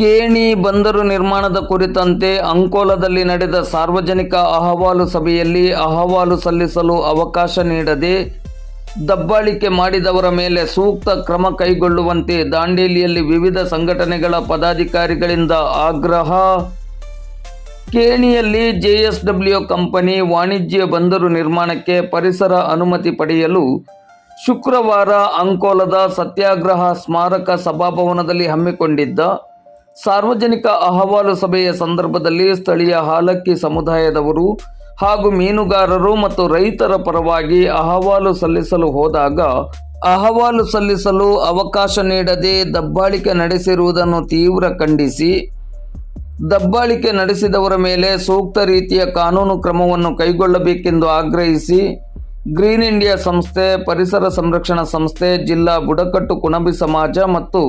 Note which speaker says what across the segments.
Speaker 1: ಕೇಣಿ ಬಂದರು ನಿರ್ಮಾಣದ ಕುರಿತಂತೆ ಅಂಕೋಲದಲ್ಲಿ ನಡೆದ ಸಾರ್ವಜನಿಕ ಅಹವಾಲು ಸಭೆಯಲ್ಲಿ ಅಹವಾಲು ಸಲ್ಲಿಸಲು ಅವಕಾಶ ನೀಡದೆ ದಬ್ಬಾಳಿಕೆ ಮಾಡಿದವರ ಮೇಲೆ ಸೂಕ್ತ ಕ್ರಮ ಕೈಗೊಳ್ಳುವಂತೆ ದಾಂಡೇಲಿಯಲ್ಲಿ ವಿವಿಧ ಸಂಘಟನೆಗಳ ಪದಾಧಿಕಾರಿಗಳಿಂದ ಆಗ್ರಹ. ಕೇಣಿಯಲ್ಲಿ ಜೆಎಸ್ಡಬ್ಲ್ಯೂ ಕಂಪನಿ ವಾಣಿಜ್ಯ ಬಂದರು ನಿರ್ಮಾಣಕ್ಕೆ ಪರಿಸರ ಅನುಮತಿ ಪಡೆಯಲು ಶುಕ್ರವಾರ ಅಂಕೋಲದ ಸತ್ಯಾಗ್ರಹ ಸ್ಮಾರಕ ಸಭಾಭವನದಲ್ಲಿ ಹಮ್ಮಿಕೊಂಡಿದ್ದ ಸಾರ್ವಜನಿಕ ಅಹವಾಲು ಸಭೆಯ ಸಂದರ್ಭದಲ್ಲಿ ಸ್ಥಳೀಯ ಹಾಲಕ್ಕಿ ಸಮುದಾಯದವರು ಹಾಗೂ ಮೀನುಗಾರರು ಮತ್ತು ರೈತರ ಪರವಾಗಿ ಅಹವಾಲು ಸಲ್ಲಿಸಲು ಹೋದಾಗ ಅಹವಾಲು ಸಲ್ಲಿಸಲು ಅವಕಾಶ ನೀಡದೆ ದಬ್ಬಾಳಿಕೆ ನಡೆಸಿರುವುದನ್ನು ತೀವ್ರ ಖಂಡಿಸಿ, ದಬ್ಬಾಳಿಕೆ ನಡೆಸಿದವರ ಮೇಲೆ ಸೂಕ್ತ ರೀತಿಯ ಕಾನೂನು ಕ್ರಮವನ್ನು ಕೈಗೊಳ್ಳಬೇಕೆಂದು ಆಗ್ರಹಿಸಿ, ಗ್ರೀನ್ ಇಂಡಿಯಾ ಸಂಸ್ಥೆ, ಪರಿಸರ ಸಂರಕ್ಷಣಾ ಸಂಸ್ಥೆ, ಜಿಲ್ಲಾ ಬುಡಕಟ್ಟು ಕುಣಬಿ ಸಮಾಜ ಮತ್ತು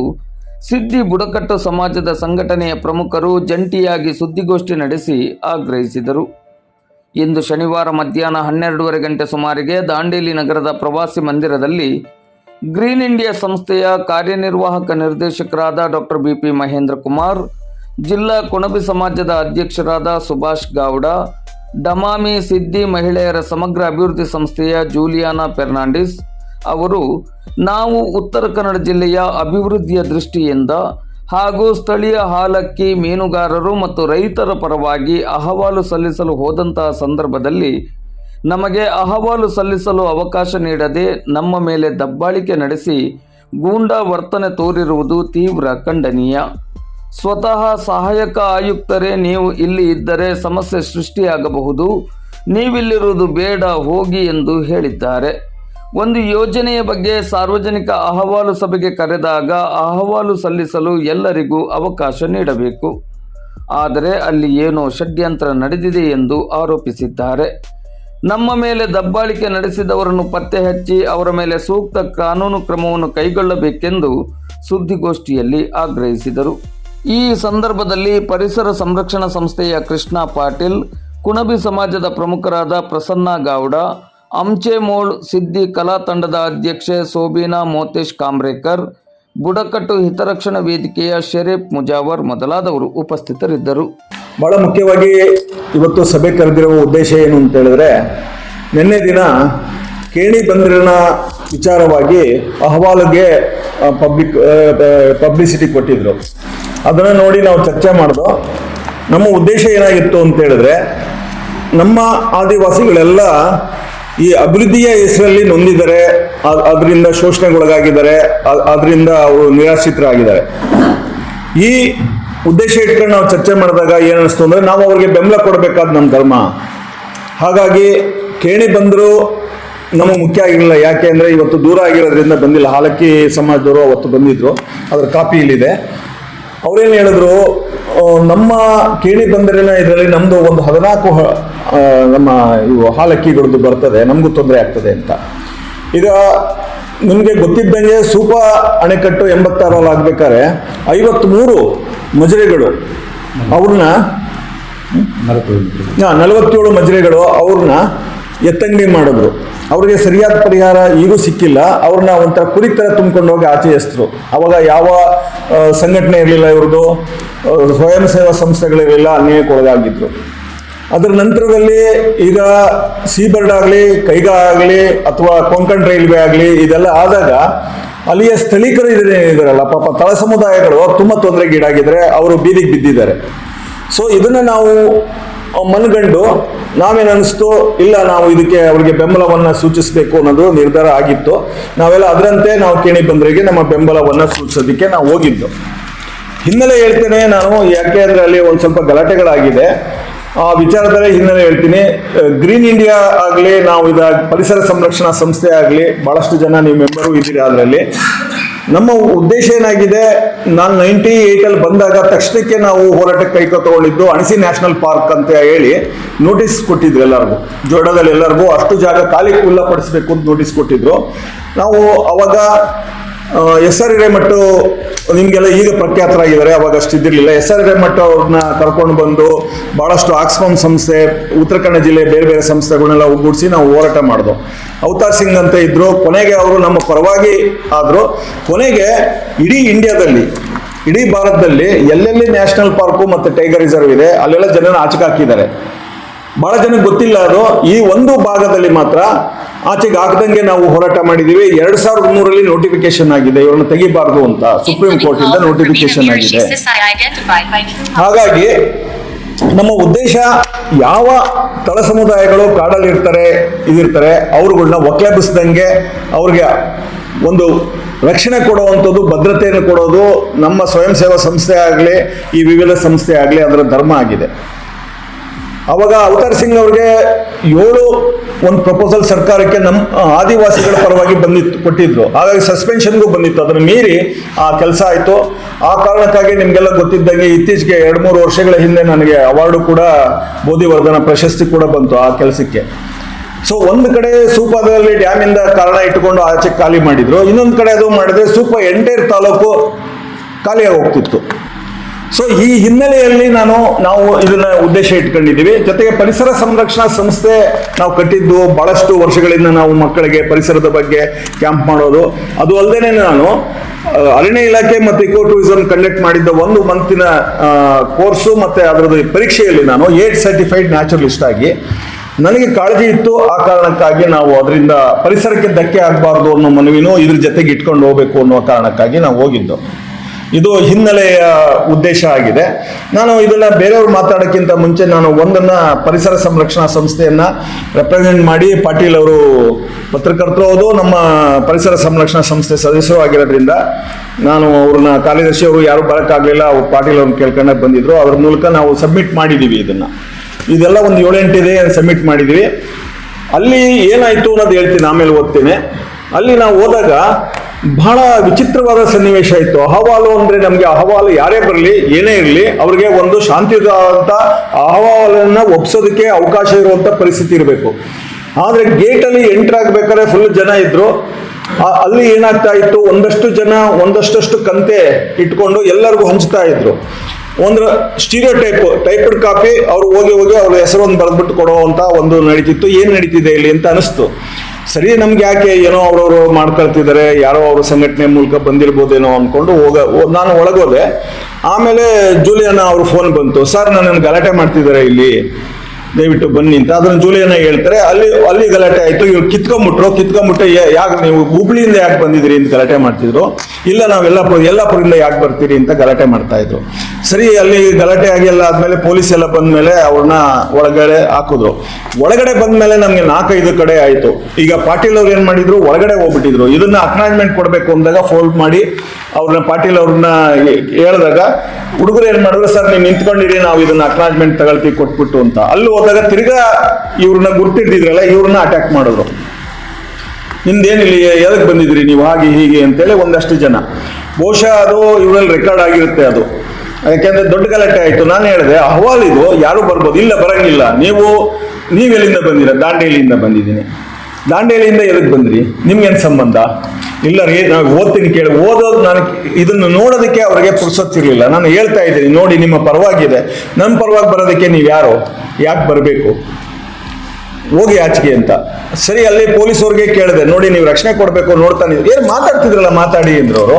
Speaker 1: ಸಿದ್ದಿ ಬುಡಕಟ್ಟು ಸಮಾಜದ ಸಂಘಟನೆಯ ಪ್ರಮುಖರು ಜಂಟಿಯಾಗಿ ಸುದ್ದಿಗೋಷ್ಠಿ ನಡೆಸಿ ಆಗ್ರಹಿಸಿದರು. ಇಂದು ಶನಿವಾರ ಮಧ್ಯಾಹ್ನ ಹನ್ನೆರಡೂವರೆ ಗಂಟೆ ಸುಮಾರಿಗೆ ದಾಂಡೇಲಿ ನಗರದ ಪ್ರವಾಸಿ ಮಂದಿರದಲ್ಲಿ ಗ್ರೀನ್ ಇಂಡಿಯಾ ಸಂಸ್ಥೆಯ ಕಾರ್ಯನಿರ್ವಾಹಕ ನಿರ್ದೇಶಕರಾದ doctor B P Mahendra Kumar, ಜಿಲ್ಲಾ ಕುಣಬಿ ಸಮಾಜದ ಅಧ್ಯಕ್ಷರಾದ ಸುಭಾಷ್ ಗೌಡ, ಡಮಾಮಿ ಸಿದ್ದಿ ಮಹಿಳೆಯರ ಸಮಗ್ರ ಅಭಿವೃದ್ಧಿ ಸಂಸ್ಥೆಯ ಜೂಲಿಯಾನಾ ಫೆರ್ನಾಂಡಿಸ್ ಅವರು ನಾವು ಉತ್ತರ ಕನ್ನಡ ಜಿಲ್ಲೆಯ ಅಭಿವೃದ್ಧಿಯ ದೃಷ್ಟಿಯಿಂದ ಹಾಗೂ ಸ್ಥಳೀಯ ಹಾಲಕ್ಕಿ ಮೀನುಗಾರರು ಮತ್ತು ರೈತರ ಪರವಾಗಿ ಅಹವಾಲು ಸಲ್ಲಿಸಲು ಹೋದಂತಹ ಸಂದರ್ಭದಲ್ಲಿ ನಮಗೆ ಅಹವಾಲು ಸಲ್ಲಿಸಲು ಅವಕಾಶ ನೀಡದೆ ನಮ್ಮ ಮೇಲೆ ದಬ್ಬಾಳಿಕೆ ನಡೆಸಿ ಗೂಂಡಾ ವರ್ತನೆ ತೋರಿರುವುದು ತೀವ್ರ ಖಂಡನೀಯ. ಸ್ವತಃ ಸಹಾಯಕ ಆಯುಕ್ತರೇ ನೀವು ಇಲ್ಲಿ ಇದ್ದರೆ ಸಮಸ್ಯೆ ಸೃಷ್ಟಿಯಾಗಬಹುದು. ನೀವಿಲ್ಲಿರುವುದು ಬೇಡ, ಹೋಗಿ ಎಂದು ಹೇಳಿದ್ದಾರೆ. ಒಂದು ಯೋಜನೆಯ ಬಗ್ಗೆ ಸಾರ್ವಜನಿಕ ಅಹವಾಲು ಸಭೆಗೆ ಕರೆದಾಗ ಅಹವಾಲು ಸಲ್ಲಿಸಲು ಎಲ್ಲರಿಗೂ ಅವಕಾಶ ನೀಡಬೇಕು. ಆದರೆ ಅಲ್ಲಿ ಏನೋ ಷಡ್ಯಂತ್ರ ನಡೆದಿದೆ ಎಂದು ಆರೋಪಿಸಿದ್ದಾರೆ. ನಮ್ಮ ಮೇಲೆ ದಬ್ಬಾಳಿಕೆ ನಡೆಸಿದವರನ್ನು ಪತ್ತೆ ಹಚ್ಚಿ ಅವರ ಮೇಲೆ ಸೂಕ್ತ ಕಾನೂನು ಕ್ರಮವನ್ನು ಕೈಗೊಳ್ಳಬೇಕೆಂದು ಸುದ್ದಿಗೋಷ್ಠಿಯಲ್ಲಿ ಆಗ್ರಹಿಸಿದರು. ಈ ಸಂದರ್ಭದಲ್ಲಿ ಪರಿಸರ ಸಂರಕ್ಷಣಾ ಸಂಸ್ಥೆಯ ಕೃಷ್ಣ ಪಾಟೀಲ್, ಕುಣಬಿ ಸಮಾಜದ ಪ್ರಮುಖರಾದ ಪ್ರಸನ್ನ ಗೌಡ ಅಂಚೆಮೋಳ್ ಸಿದ್ದಿ ಕಲಾ ತಂಡದ ಅಧ್ಯಕ್ಷೆ ಸೋಬೀನಾ ಮೋತೇಶ್ ಕಾಮ್ರೇಕರ್, ಬುಡಕಟ್ಟು ಹಿತರಕ್ಷಣಾ ವೇದಿಕೆಯ ಶರೀಫ್ ಮುಜಾವರ್ ಮೊದಲಾದವರು ಉಪಸ್ಥಿತರಿದ್ದರು.
Speaker 2: ಬಹಳ ಮುಖ್ಯವಾಗಿ ಇವತ್ತು ಸಭೆ ಕರೆದಿರುವ ಉದ್ದೇಶ ಏನು ಅಂತ ಹೇಳಿದ್ರೆ, ನಿನ್ನೆ ದಿನ ಕೇಣಿ ಬಂದಿರನ ವಿಚಾರವಾಗಿ ಅಹವಾಲಿಗೆ ಪಬ್ಲಿಕ್ ಪಬ್ಲಿಸಿಟಿ ಕೊಟ್ಟಿದ್ರು. ಅದನ್ನು ನೋಡಿ ನಾವು ಚರ್ಚೆ ಮಾಡಿದ್ರು ನಮ್ಮ ಉದ್ದೇಶ ಏನಾಗಿತ್ತು ಅಂತ ಹೇಳಿದ್ರೆ, ನಮ್ಮ ಆದಿವಾಸಿಗಳೆಲ್ಲ ಈ ಅಭಿವೃದ್ಧಿಯ ಹೆಸರಲ್ಲಿ ನೊಂದಿದ್ದಾರೆ. ಅದರಿಂದ ಶೋಷಣೆಗೊಳಗಾಗಿದ್ದಾರೆ. ಅದರಿಂದ ಅವರು ನಿರಾಶ್ರಿತರಾಗಿದ್ದಾರೆ. ಈ ಉದ್ದೇಶ ಇಟ್ಕೊಂಡು ನಾವು ಚರ್ಚೆ ಮಾಡಿದಾಗ ಏನು ಅನಿಸ್ತು ಅಂದರೆ ನಾವು ಅವರಿಗೆ ಬೆಂಬಲ ಕೊಡಬೇಕಾದ ನಮ್ಮ ಧರ್ಮ. ಹಾಗಾಗಿ ಕೇಣಿ ಬಂದರೂ ನಮಗೆ ಮುಖ್ಯ ಆಗಿರಲಿಲ್ಲ ಯಾಕೆ ಅಂದರೆ ಇವತ್ತು ದೂರ ಆಗಿರೋದ್ರಿಂದ ಬಂದಿಲ್ಲ. ಹಾಲಕ್ಕಿ ಸಮಾಜದವರು ಅವತ್ತು ಬಂದಿದ್ರು. ಅದರ ಕಾಪಿ ಇಲ್ಲಿದೆ ಅವ್ರೇನು ಹೇಳಿದ್ರು ನಮ್ಮ ಕೇಳಿ ಬಂದರಿನ ಇದರಲ್ಲಿ ನಮ್ಮದು ಒಂದು ಹದಿನಾಲ್ಕು ನಮ್ಮ ಇವು ಹಾಲಕ್ಕಿಗಳದ್ದು ಬರ್ತದೆ ನಮಗೂ ತೊಂದರೆ ಆಗ್ತದೆ ಅಂತ. ಈಗ ನಿಮಗೆ ಗೊತ್ತಿದ್ದಂಗೆ ಸೂಪ ಅಣೆಕಟ್ಟು ಎಂಬತ್ತಾರಲ್ಲಿ ಆಗ್ಬೇಕಾದ್ರೆ ಐವತ್ಮೂರು ಮಜರೆಗಳು ಅವ್ರನ್ನ ನಲವತ್ತೇಳು ಮಜರೆಗಳು ಅವ್ರನ್ನ ಎತ್ತಂಗಡಿ ಮಾಡಿದ್ರು. ಅವ್ರಿಗೆ ಸರಿಯಾದ ಪರಿಹಾರ ಈಗೂ ಸಿಕ್ಕಿಲ್ಲ. ಅವ್ರನ್ನ ಒಂಥರ ಕುರಿ ತುಂಬಿಕೊಂಡು ಹೋಗಿ ಆಚೆ ಎಸ್ತರು ಅವಾಗ ಯಾವ ಸಂಘಟನೆ ಇರಲಿಲ್ಲ ಇವ್ರದ್ದು. ಸ್ವಯಂ ಸೇವಾ ಸಂಸ್ಥೆಗಳಿರಲಿಲ್ಲ ಅನ್ಯಾಯಕ್ಕೊಳಗಾಗಿದ್ರು ಅದರ ನಂತರದಲ್ಲಿ ಈಗ ಸೀಬರ್ಡ್ ಆಗಲಿ, ಕೈಗಾ ಆಗಲಿ, ಅಥವಾ ಕೊಂಕಣ್ ರೈಲ್ವೆ ಆಗಲಿ, ಇದೆಲ್ಲ ಆದಾಗ ಅಲ್ಲಿಯ ಸ್ಥಳೀಕರು ಇದ್ರೆ- ಇದಾರಲ್ಲ, ಪಾಪ ತಳ ಸಮುದಾಯಗಳು ತುಂಬ ತೊಂದರೆಗೀಡಾಗಿದ್ದಾರೆ ಅವರು ಬೀದಿಗೆ ಬಿದ್ದಿದ್ದಾರೆ. ಸೊ ಇದನ್ನ ನಾವು ಮನಗಂಡು ನಾವೇನು ಅನಿಸ್ತು? ಇಲ್ಲ, ನಾವು ಇದಕ್ಕೆ ಅವರಿಗೆ ಬೆಂಬಲವನ್ನು ಸೂಚಿಸಬೇಕು ಅನ್ನೋದು ನಿರ್ಧಾರ ಆಗಿತ್ತು. ನಾವೆಲ್ಲ ಅದರಂತೆ ನಾವು ಕೇಣಿ ಬಂದರಿಗೆ ನಮ್ಮ ಬೆಂಬಲವನ್ನು ಸೂಚಿಸೋದಕ್ಕೆ ನಾವು ಹೋಗಿದ್ದು. ಹಿನ್ನೆಲೆ ಹೇಳ್ತೇನೆ, ನಾನು ಯಾಕೆ ಅಂದರೆ ಅಲ್ಲಿ ಒಂದು ಸ್ವಲ್ಪ ಗಲಾಟೆಗಳಾಗಿದೆ. ಆ ವಿಚಾರದಲ್ಲಿ ಹಿನ್ನೆಲೆ ಹೇಳ್ತೀನಿ. ಗ್ರೀನ್ ಇಂಡಿಯಾ ಆಗಲಿ, ನಾವು ಇದ ಪರಿಸರ ಸಂರಕ್ಷಣಾ ಸಂಸ್ಥೆ ಆಗಲಿ ಭಾಳಷ್ಟು ಜನ ನೀವು ಮೆಂಬರು ಇದ್ದೀರಿ ಅದರಲ್ಲಿ. ನಮ್ಮ ಉದ್ದೇಶ ಏನಾಗಿದೆ? ನಾನು ನೈಂಟಿ ಏಯ್ಟಲ್ಲಿ ಬಂದಾಗ ತಕ್ಷಣಕ್ಕೆ ನಾವು ಹೋರಾಟಕ್ಕೆ ಕೈಕ ತಗೊಂಡಿದ್ದು ಅಣಸಿ ನ್ಯಾಷನಲ್ ಪಾರ್ಕ್ ಅಂತ ಹೇಳಿ ನೋಟಿಸ್ ಕೊಟ್ಟಿದ್ರು ಎಲ್ಲರಿಗೂ. ಜೋಡದಲ್ಲಿ ಎಲ್ಲರಿಗೂ ಅಷ್ಟು ಜಾಗ ಖಾಲಿ ಪಡಿಸ್ಬೇಕು ಅಂತ ನೋಟಿಸ್ ಕೊಟ್ಟಿದ್ರು. ನಾವು ಅವಾಗ ಎಸ್ ಆರ್ ಹಿರೇಮಠು ನಿಮ್ಗೆಲ್ಲ ಈಗ ಪ್ರಖ್ಯಾತರಾಗಿದ್ದಾರೆ, ಅವಾಗ ಅಷ್ಟು ಇದ್ದಿರಲಿಲ್ಲ. ಎಸ್ ಆರ್ ಹಿರೇಮಠ ಅವ್ರನ್ನ ಕರ್ಕೊಂಡು ಬಂದು ಬಹಳಷ್ಟು ಆಕ್ಸ್ಫಾಮ್ ಸಂಸ್ಥೆ, ಉತ್ತರ ಕನ್ನಡ ಜಿಲ್ಲೆ ಬೇರೆ ಬೇರೆ ಸಂಸ್ಥೆಗಳನ್ನೆಲ್ಲ ಒಗ್ಗೂಡಿಸಿ ನಾವು ಹೋರಾಟ ಮಾಡಿದ್ವು ಅವತಾರ್ ಸಿಂಗ್ ಅಂತ ಇದ್ರು, ಕೊನೆಗೆ ಅವರು ನಮ್ಮ ಪರವಾಗಿ ಆದ್ರು. ಕೊನೆಗೆ ಇಡೀ ಇಂಡಿಯಾದಲ್ಲಿ ಇಡೀ ಭಾರತದಲ್ಲಿ ಎಲ್ಲೆಲ್ಲಿ ನ್ಯಾಷನಲ್ ಪಾರ್ಕು ಮತ್ತು ಟೈಗರ್ ರಿಸರ್ವ್ ಇದೆ, ಅಲ್ಲೆಲ್ಲ ಜನನ ಆಚೆಗೆ ಹಾಕಿದ್ದಾರೆ. ಬಹಳ ಜನಕ್ಕೆ ಗೊತ್ತಿಲ್ಲ ಅದು. ಈ ಒಂದು ಭಾಗದಲ್ಲಿ ಮಾತ್ರ ಆಚೆಗೆ ಆಗದಂಗೆ ನಾವು ಹೋರಾಟ ಮಾಡಿದೀವಿ ಎರಡ್ ಸಾವಿರದ ಮೂರರಲ್ಲಿ ನೋಟಿಫಿಕೇಶನ್ ಆಗಿದೆ. ಇವ್ರನ್ನ ತೆಗಿಬಾರ್ದು ಅಂತ ಸುಪ್ರೀಂ ಕೋರ್ಟ್ ಇಂದ ನೋಟಿಫಿಕೇಶನ್ ಆಗಿದೆ. ಹಾಗಾಗಿ ನಮ್ಮ ಉದ್ದೇಶ ಯಾವ ತಳ ಸಮುದಾಯಗಳು ಕಾಡಲ್ಲಿ ಇರ್ತಾರೆ ಇದಿರ್ತಾರೆ ಅವ್ರುಗಳ್ನ ಒಕ್ಲೆಬಿಸ್ದಂಗೆ ಅವ್ರಿಗೆ ಒಂದು ರಕ್ಷಣೆ ಕೊಡುವಂಥದ್ದು ಭದ್ರತೆಯನ್ನು ಕೊಡೋದು ನಮ್ಮ ಸ್ವಯಂ ಸೇವಾ ಸಂಸ್ಥೆ ಆಗಲಿ ಈ ವಿವಿಧ ಸಂಸ್ಥೆ ಆಗಲಿ ಅದರ ಧರ್ಮ ಆಗಿದೆ. ಅವಾಗ ಅವತಾರ್ ಸಿಂಗ್ ಅವ್ರಿಗೆ ಏಳು ಒಂದು ಪ್ರಪೋಸಲ್ ಸರ್ಕಾರಕ್ಕೆ ನಮ್ಮ ಆದಿವಾಸಿಗಳ ಪರವಾಗಿ ಬಂದಿತ್ತು, ಕೊಟ್ಟಿದ್ರು. ಹಾಗಾಗಿ ಸಸ್ಪೆನ್ಷನ್ಗೂ ಬಂದಿತ್ತು. ಅದನ್ನು ಮೀರಿ ಆ ಕೆಲಸ ಆಯಿತು. ಆ ಕಾರಣಕ್ಕಾಗಿ ನಿಮಗೆಲ್ಲ ಗೊತ್ತಿದ್ದಂಗೆ ಇತ್ತೀಚೆಗೆ ಎರಡು ಮೂರು ವರ್ಷಗಳ ಹಿಂದೆ ನನಗೆ ಅವಾರ್ಡು ಕೂಡ ಬೋಧಿವರ್ಧನ ಪ್ರಶಸ್ತಿ ಕೂಡ ಬಂತು ಆ ಕೆಲಸಕ್ಕೆ. ಸೊ ಒಂದು ಕಡೆ ಸೂಪದಲ್ಲಿ ಡ್ಯಾಮಿಂದ ಕಾರಣ ಇಟ್ಟುಕೊಂಡು ಆಚೆ ಖಾಲಿ ಮಾಡಿದ್ರು. ಇನ್ನೊಂದು ಕಡೆ ಅದು ಮಾಡಿದ್ರೆ ಸೂಪ ಎಂಟೈರ್ ತಾಲೂಕು ಖಾಲಿಯಾಗಿ ಹೋಗ್ತಿತ್ತು. ಸೊ ಈ ಹಿನ್ನೆಲೆಯಲ್ಲಿ ನಾನು, ನಾವು ಇದನ್ನ ಉದ್ದೇಶ ಇಟ್ಕೊಂಡಿದ್ದೀವಿ. ಜೊತೆಗೆ ಪರಿಸರ ಸಂರಕ್ಷಣಾ ಸಂಸ್ಥೆ ನಾವು ಕಟ್ಟಿದ್ದು ಬಹಳಷ್ಟು ವರ್ಷಗಳಿಂದ ನಾವು ಮಕ್ಕಳಿಗೆ ಪರಿಸರದ ಬಗ್ಗೆ ಕ್ಯಾಂಪ್ ಮಾಡೋದು. ಅದು ಅಲ್ಲದೆ ನಾನು ಅರಣ್ಯ ಇಲಾಖೆ ಮತ್ತು ಇಕೋ ಟೂರಿಸಂ ಕಂಡಕ್ಟ್ ಮಾಡಿದ್ದ ಒಂದು ಮಂತಿನ ಕೋರ್ಸು ಮತ್ತೆ ಅದರದ್ದು ಪರೀಕ್ಷೆಯಲ್ಲಿ ನಾನು ಏಟ್ ಸರ್ಟಿಫೈಡ್ ನ್ಯಾಚುರಲಿಸ್ಟ್ ಆಗಿ ನನಗೆ ಕಾಳಜಿ ಇತ್ತು. ಆ ಕಾರಣಕ್ಕಾಗಿ ನಾವು ಅದರಿಂದ ಪರಿಸರಕ್ಕೆ ಧಕ್ಕೆ ಆಗಬಾರ್ದು ಅನ್ನೋ ಮನವಿನೂ ಇದ್ರ ಜೊತೆಗೆ ಇಟ್ಕೊಂಡು ಹೋಗ್ಬೇಕು ಅನ್ನೋ ಕಾರಣಕ್ಕಾಗಿ ನಾವು ಹೋಗಿದ್ದು. ಇದು ಹಿನ್ನೆಲೆಯ ಉದ್ದೇಶ ಆಗಿದೆ. ನಾನು ಇದನ್ನ ಬೇರೆಯವ್ರು ಮಾತಾಡೋಕ್ಕಿಂತ ಮುಂಚೆ ನಾನು ಒಂದನ್ನ ಪರಿಸರ ಸಂರಕ್ಷಣಾ ಸಂಸ್ಥೆಯನ್ನ ರೆಪ್ರೆಸೆಂಟ್ ಮಾಡಿ ಪಾಟೀಲ್ ಅವರು ಪತ್ರಕರ್ತರು ಹೌದು, ನಮ್ಮ ಪರಿಸರ ಸಂರಕ್ಷಣಾ ಸಂಸ್ಥೆ ಸದಸ್ಯರು ಆಗಿರೋದ್ರಿಂದ ನಾನು ಅವ್ರನ್ನ ಕಾರ್ಯದರ್ಶಿ ಅವರು ಯಾರು ಬರೋಕ್ಕಾಗಲಿಲ್ಲ, ಅವ್ರು ಪಾಟೀಲ್ ಅವ್ರನ್ನ ಕೇಳ್ಕೊಂಡ ಬಂದಿದ್ರು. ಅದ್ರ ಮೂಲಕ ನಾವು ಸಬ್ಮಿಟ್ ಮಾಡಿದ್ದೀವಿ ಇದನ್ನ. ಇದೆಲ್ಲ ಒಂದು ಏಳೆಂಟಿದೆ ಸಬ್ಮಿಟ್ ಮಾಡಿದ್ದೀವಿ ಅಲ್ಲಿ ಏನಾಯ್ತು ಅನ್ನೋದು ಹೇಳ್ತೀನಿ, ಆಮೇಲೆ ಓದ್ತೇನೆ. ಅಲ್ಲಿ ನಾವು ಹೋದಾಗ ಬಹಳ ವಿಚಿತ್ರವಾದ ಸನ್ನಿವೇಶ ಇತ್ತು. ಅಹವಾಲು ಅಂದ್ರೆ ನಮಗೆ ಅಹವಾಲು ಯಾರೇ ಬರಲಿ, ಏನೇ ಇರಲಿ, ಅವ್ರಿಗೆ ಒಂದು ಶಾಂತಿಯುತವಾದಂಥ ಅಹವಾಲನ್ನ ಒಪ್ಸೋದಕ್ಕೆ ಅವಕಾಶ ಇರುವಂತ ಪರಿಸ್ಥಿತಿ ಇರಬೇಕು. ಆದ್ರೆ ಗೇಟಲ್ಲಿ ಎಂಟರ್ ಆಗ್ಬೇಕಾದ್ರೆ ಫುಲ್ ಜನ ಇದ್ರು. ಅಲ್ಲಿ ಏನಾಗ್ತಾ ಇತ್ತು? ಒಂದಷ್ಟು ಜನ ಒಂದಷ್ಟು ಕಂತೆ ಇಟ್ಕೊಂಡು ಎಲ್ಲರಿಗೂ ಹಂಚ್ತಾ ಇದ್ರು. ಒಂದು ಸ್ಟೀರಿಯೋ ಟೈಪ್ ಟೈಪ್ಡ್ ಕಾಪಿ ಅವ್ರು ಹೋಗಿ ಹೋಗಿ ಅವ್ರ ಹೆಸರನ್ನು ಬರೆದ್ಬಿಟ್ಟು ಕೊಡುವಂತ ಒಂದು ನಡೀತಿತ್ತು. ಏನ್ ನಡೀತಿದೆ ಇಲ್ಲಿ ಅಂತ ಅನಿಸ್ತು. ಸರಿ, ನಮ್ಗೆ ಯಾಕೆ ಏನೋ ಅವ್ರವ್ರು ಮಾಡ್ಕೊಳ್ತಿದ್ದಾರೆ ಯಾರೋ ಅವ್ರ ಸಂಘಟನೆ ಮೂಲಕ ಬಂದಿರ್ಬೋದೇನೋ ಅನ್ಕೊಂಡು ಹೋಗ ನಾನು ಒಳಗೋದೆ. ಆಮೇಲೆ ಜೂಲಿಯನ್ನ ಅವ್ರ ಫೋನ್ ಬಂತು. ಸರ್, ನನ್ನನ್ನು ಗಲಾಟೆ ಮಾಡ್ತಿದ್ದಾರೆ ಇಲ್ಲಿ. ದಯವಿಟ್ಟು ಬನ್ನಿ ಅಂತ. ಅದನ್ನ ಜೂಲಿಯನ್ನ ಹೇಳ್ತಾರೆ, ಅಲ್ಲಿ ಅಲ್ಲಿ ಗಲಾಟೆ ಆಯ್ತು, ಇವ್ರು ಕಿತ್ಕೊಂಡ್ಬಿಟ್ರು. ಕಿತ್ಕೊಂಡ್ಬಿಟ್ಟು ಯಾಕೆ ನೀವು ಹುಬ್ಳಿಯಿಂದ ಯಾಕೆ ಬಂದಿದ್ದೀರಿ ಅಂತ ಗಲಾಟೆ ಮಾಡ್ತಿದ್ರು. ಇಲ್ಲ ನಾವೆಲ್ಲ ಯಲ್ಲಾಪುರ ಯಲ್ಲಾಪುರದಿಂದ ಯಾಕೆ ಬರ್ತೀರಿ ಅಂತ ಗಲಾಟೆ ಮಾಡ್ತಾ ಇದ್ರು. ಸರಿ, ಅಲ್ಲಿ ಗಲಾಟೆ ಆಗಿ ಎಲ್ಲ ಆದ್ಮೇಲೆ ಪೊಲೀಸ್ ಎಲ್ಲ ಬಂದ್ಮೇಲೆ ಅವ್ರನ್ನ ಒಳಗಡೆ ಹಾಕಿದ್ರು. ಒಳಗಡೆ ಬಂದ್ಮೇಲೆ ನಮ್ಗೆ ನಾಲ್ಕೈದು ಕಡೆ ಆಯ್ತು. ಈಗ ಪಾಟೀಲ್ ಅವ್ರು ಏನ್ ಮಾಡಿದ್ರು? ಒಳಗಡೆ ಹೋಗ್ಬಿಟ್ಟಿದ್ರು. ಇದನ್ನ ಅಕ್ನಾಜ್ಮೆಂಟ್ ಕೊಡ್ಬೇಕು ಅಂದಾಗ ಫೋಲ್ಡ್ ಮಾಡಿ ಅವ್ರನ್ನ ಪಾಟೀಲ್ ಅವ್ರನ್ನ ಹೇಳಿದಾಗ ಹುಡುಗರು ಏನ್ ಮಾಡಿದ್ರು? ಸರ್, ನೀವು ನಿಂತ್ಕೊಂಡಿರಿ, ನಾವು ಇದನ್ನ ಅಕ್ನಾಜ್ಮೆಂಟ್ ತಗೊಳ್ತೀವಿ, ಕೊಟ್ಬಿಟ್ಟು ಅಂತ. ಅಲ್ಲಿ ಹೋದಾಗ ತಿರ್ಗಾ ಇವ್ರನ್ನ ಗುರ್ತಿಡ್ದಿದ್ರಲ್ಲ, ಇವ್ರನ್ನ ಅಟ್ಯಾಕ್ ಮಾಡಿದ್ರು ನಿಮ್ದೇನಿಲ್ಲ ಎದಕ್ಕೆ ಬಂದಿದ್ರಿ ನೀವು ಹಾಗೆ ಹೀಗೆ ಅಂತೇಳಿ ಒಂದಷ್ಟು ಜನ. ಬಹುಶಃ ಅದು ಇವರಲ್ಲಿ ರೆಕಾರ್ಡ್ ಆಗಿರುತ್ತೆ ಅದು. ಯಾಕೆಂದ್ರೆ ದೊಡ್ಡ ಗಲಾಟೆ ಆಯ್ತು. ನಾನು ಹೇಳಿದೆ, ಅಹವಾಲ್ ಇದು ಯಾರು ಬರ್ಬೋದು? ಇಲ್ಲ, ಬರಂಗಿಲ್ಲ. ನೀವು ನೀವೆಲ್ಲಿಂದ ಬಂದಿರ? ದಾಂಡೇಲಿಯಿಂದ ಬಂದಿದ್ದೀನಿ. ದಾಂಡೇಲಿಯಿಂದ ಎದಕ್ಕೆ ಬಂದ್ರಿ? ನಿಮ್ಗೇನು ಸಂಬಂಧ? ಇಲ್ಲ ರೀ ನಾನು ಓದ್ತೀನಿ ಕೇಳಿ. ಓದೋದು ನಾನು ಇದನ್ನು ನೋಡೋದಕ್ಕೆ ಅವ್ರಿಗೆ ಪುರ್ಸತ್ತಿರ್ಲಿಲ್ಲ ನಾನು ಹೇಳ್ತಾ ಇದ್ದೀನಿ, ನೋಡಿ ನಿಮ್ಮ ಪರವಾಗಿದೆ. ನನ್ನ ಪರವಾಗಿ ಬರೋದಕ್ಕೆ ನೀವು ಯಾರು? ಯಾಕೆ ಬರಬೇಕು? ಹೋಗಿ ಆಚೆಗೆ ಅಂತ. ಸರಿ, ಅಲ್ಲಿ ಪೊಲೀಸವ್ರಿಗೆ ಕೇಳಿದೆ. ನೋಡಿ, ನೀವು ರಕ್ಷಣೆ ಕೊಡಬೇಕು ನೋಡ್ತಾನೆ ಏನು ಮಾತಾಡ್ತಿದ್ರಲ್ಲ, ಮಾತಾಡಿ ಅಂದ್ರವರು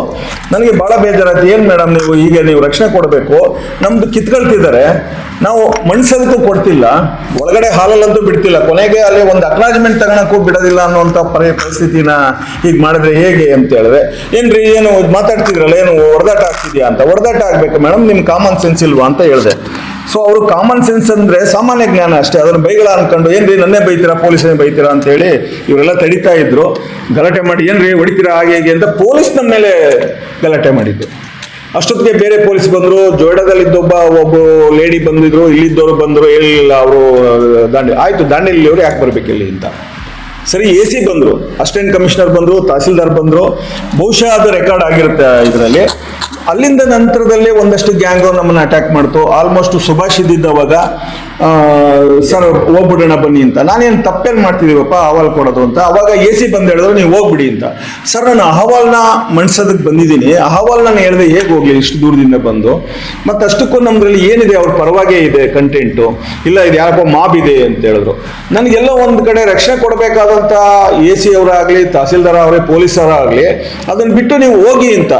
Speaker 2: ನನಗೆ ಬಹಳ ಬೇಜಾರಾಯ್ತು. ಏನು ಮೇಡಮ್ ನೀವು? ಈಗ ನೀವು ರಕ್ಷಣೆ ಕೊಡಬೇಕು? ನಮ್ದು ಕಿತ್ಕೊಳ್ತಿದ್ದಾರೆ. ನಾವು ಮಣ್ಸೋದಕ್ಕೂ ಕೊಡ್ತಿಲ್ಲ, ಒಳಗಡೆ ಹಾಲಲ್ಲಂತೂ ಬಿಡ್ತಿಲ್ಲ. ಕೊನೆಗೆ ಅಲ್ಲಿ ಒಂದು ಅಕ್ನಾಜ್ಮೆಂಟ್ ತಗೋಣಕ್ಕೂ ಬಿಡೋದಿಲ್ಲ ಅನ್ನುವಂಥ ಪರಿ ಪರಿಸ್ಥಿತಿನ ಈಗ ಮಾಡಿದ್ರೆ ಹೇಗೆ ಅಂತ ಹೇಳಿದ್ರೆ, ಏನ್ರಿ, ಏನು ಮಾತಾಡ್ತಿದ್ರಲ್ಲ, ಏನು ಹೊಡೆದಾಟ ಆಗ್ತಿದ್ಯಾ ಅಂತ. ಹೊಡೆದಾಟ ಆಗ್ಬೇಕು ಮೇಡಮ್ ನಿಮ್ ಕಾಮನ್ ಸೆನ್ಸ್ ಇಲ್ವಾ ಅಂತ ಹೇಳಿದೆ. ಸೊ ಅವರು ಕಾಮನ್ ಸೆನ್ಸ್ ಅಂದ್ರೆ ಸಾಮಾನ್ಯ ಜ್ಞಾನ ಅಷ್ಟೇ. ಅದನ್ನ ಬೈಗಳ ಅನ್ಕೊಂಡು, ಏನ್ರಿ, ನನ್ನೇ ಬೈತೀರಾ, ಪೊಲೀಸನೇ ಬೈತೀರಾ ಅಂತ ಹೇಳಿ ಇವರೆಲ್ಲ ತಡಿತಾ ಇದ್ರು. ಗಲಾಟೆ ಮಾಡಿ, ಏನ್ರಿ, ಹೊಡಿತೀರಾ, ಹಾಗೆ, ಹೀಗೆ ಅಂತ ಪೊಲೀಸ್ ಮೇಲೆ ಗಲಾಟೆ ಮಾಡಿದ್ದು. ಅಷ್ಟೊತ್ತಿಗೆ ಬೇರೆ ಪೊಲೀಸ್ ಬಂದ್ರು ಜೋಯ್ಡಾದಲ್ಲಿದ್ದೊಬ್ಬ ಒಬ್ಬ ಲೇಡಿ ಬಂದಿದ್ರು, ಇಲ್ಲಿದ್ದವರು ಬಂದ್ರು ಹೇಳಿಲ್ಲ ಅವರು ದಾಂಡಿ, ಆಯ್ತು ದಾಂಡೇಲಿ ಅವರು ಯಾಕೆ ಬರ್ಬೇಕು ಇಲ್ಲಿ ಅಂತ. ಸರಿ, ಎ ಸಿ ಬಂದ್ರು ಅಸಿಸ್ಟೆಂಟ್ ಕಮಿಷನರ್ ಬಂದ್ರು, ತಹಸೀಲ್ದಾರ್ ಬಂದ್ರು, ಬಹುಶಃ ಅದು ರೆಕಾರ್ಡ್ ಆಗಿರುತ್ತೆ ಇದರಲ್ಲಿ. ಅಲ್ಲಿಂದ ನಂತರದಲ್ಲಿ ಒಂದಷ್ಟು ಗ್ಯಾಂಗ್ ನಮ್ಮನ್ನ ಅಟ್ಯಾಕ್ ಮಾಡ್ತು. ಆಲ್ಮೋಸ್ಟ್ ಸುಭಾಷ್ ಇದ್ದಿದ್ದವಾಗ ಸರ್, ಹೋಗ್ಬಿಡೋಣ ಬನ್ನಿ ಅಂತ. ನಾನೇನು ತಪ್ಪೇನು ಮಾಡ್ತಿದ್ದೀವಪ್ಪ, ಅಹವಾಲ್ ಕೊಡೋದು ಅಂತ. ಅವಾಗ ಎ ಸಿ ಬಂದು ಹೇಳಿದ್ರು, ನೀವು ಹೋಗ್ಬಿಡಿ ಅಂತ. ಸರ್, ನಾನು ಅಹವಾಲ್ನ ಮಣ್ಸೋದಕ್ಕೆ ಬಂದಿದ್ದೀನಿ. ಅಹವಾಲ್ ನಾನು ಹೇಳಿದೆ, ಹೇಗೆ ಹೋಗ್ಲಿ? ಇಷ್ಟು ದೂರದಿಂದ ಬಂದು. ಮತ್ತು ಅಷ್ಟಕ್ಕೂ ನಮ್ಮದ್ರಲ್ಲಿ ಏನಿದೆ, ಅವ್ರ ಪರವಾಗೇ ಇದೆ ಕಂಟೆಂಟು. ಇಲ್ಲ, ಇದು ಯಾರಪ್ಪ ಮಾಬ್ ಇದೆ ಅಂತ ಹೇಳಿದ್ರು. ನನಗೆಲ್ಲ ಒಂದು ಕಡೆ ರಕ್ಷಣೆ ಕೊಡಬೇಕಾದಂಥ ಎ ಸಿ ಅವರಾಗಲಿ, ತಹಸೀಲ್ದಾರ್ ಅವರೇ, ಪೊಲೀಸರಾಗಲಿ ಅದನ್ನು ಬಿಟ್ಟು ನೀವು ಹೋಗಿ ಅಂತ.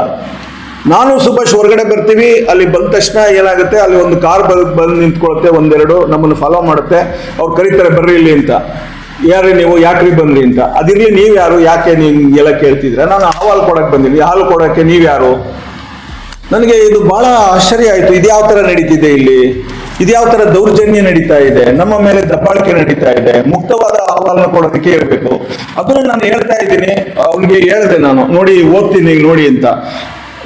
Speaker 2: ನಾನು ಸುಭಾಷ್ ಹೊರಗಡೆ ಬರ್ತೀವಿ, ಅಲ್ಲಿ ಬಂದ ತಕ್ಷಣ ಏನಾಗುತ್ತೆ, ಅಲ್ಲಿ ಒಂದು ಕಾರ್ ಬಂದು ನಿಂತ್ಕೊಳ್ಳುತ್ತೆ ಒಂದೆರಡು ನಮ್ಮನ್ನು ಫಾಲೋ ಮಾಡುತ್ತೆ, ಅವ್ರು ಕರೀತಾರೆ, ಬರ್ರಿ ಇಲ್ಲಿ ಅಂತ. ಯಾರು ನೀವು, ಯಾಕ್ರಿ ಬಂದ್ರಿ ಅಂತ. ಅದಿರ್ಲಿ ನೀವು ಯಾರು, ಯಾಕೆ ನೀವು ಎಲ್ಲ ಕೇಳ್ತಿದ್ರ ನಾನು ಹಾಲು ಕೊಡಕ್ ಬಂದಿದ್ವಿ ಹಾಲು ಕೊಡಕ್ಕೆ ನೀವು ಯಾರು? ನನಗೆ ಇದು ಬಹಳ ಆಶ್ಚರ್ಯ ಆಯ್ತು. ಇದ್ಯಾವ ತರ ನಡೀತಿದೆ ಇಲ್ಲಿ? ಇದು ಯಾವ ತರ ದೌರ್ಜನ್ಯ ನಡೀತಾ ಇದೆ? ನಮ್ಮ ಮೇಲೆ ದಬ್ಬಾಳಿಕೆ ನಡೀತಾ ಇದೆ. ಮುಕ್ತವಾದ ಅಹವಾಲನ್ನ ಕೊಡೋದಕ್ಕೆ ಹೇಳ್ಬೇಕು. ಅದನ್ನು ನಾನು ಹೇಳ್ತಾ ಇದ್ದೀನಿ. ಅವ್ನಿಗೆ ಹೇಳಿದೆ ನಾನು. ನೋಡಿ, ಓದ್ತೀನಿ ನೋಡಿ ಅಂತ.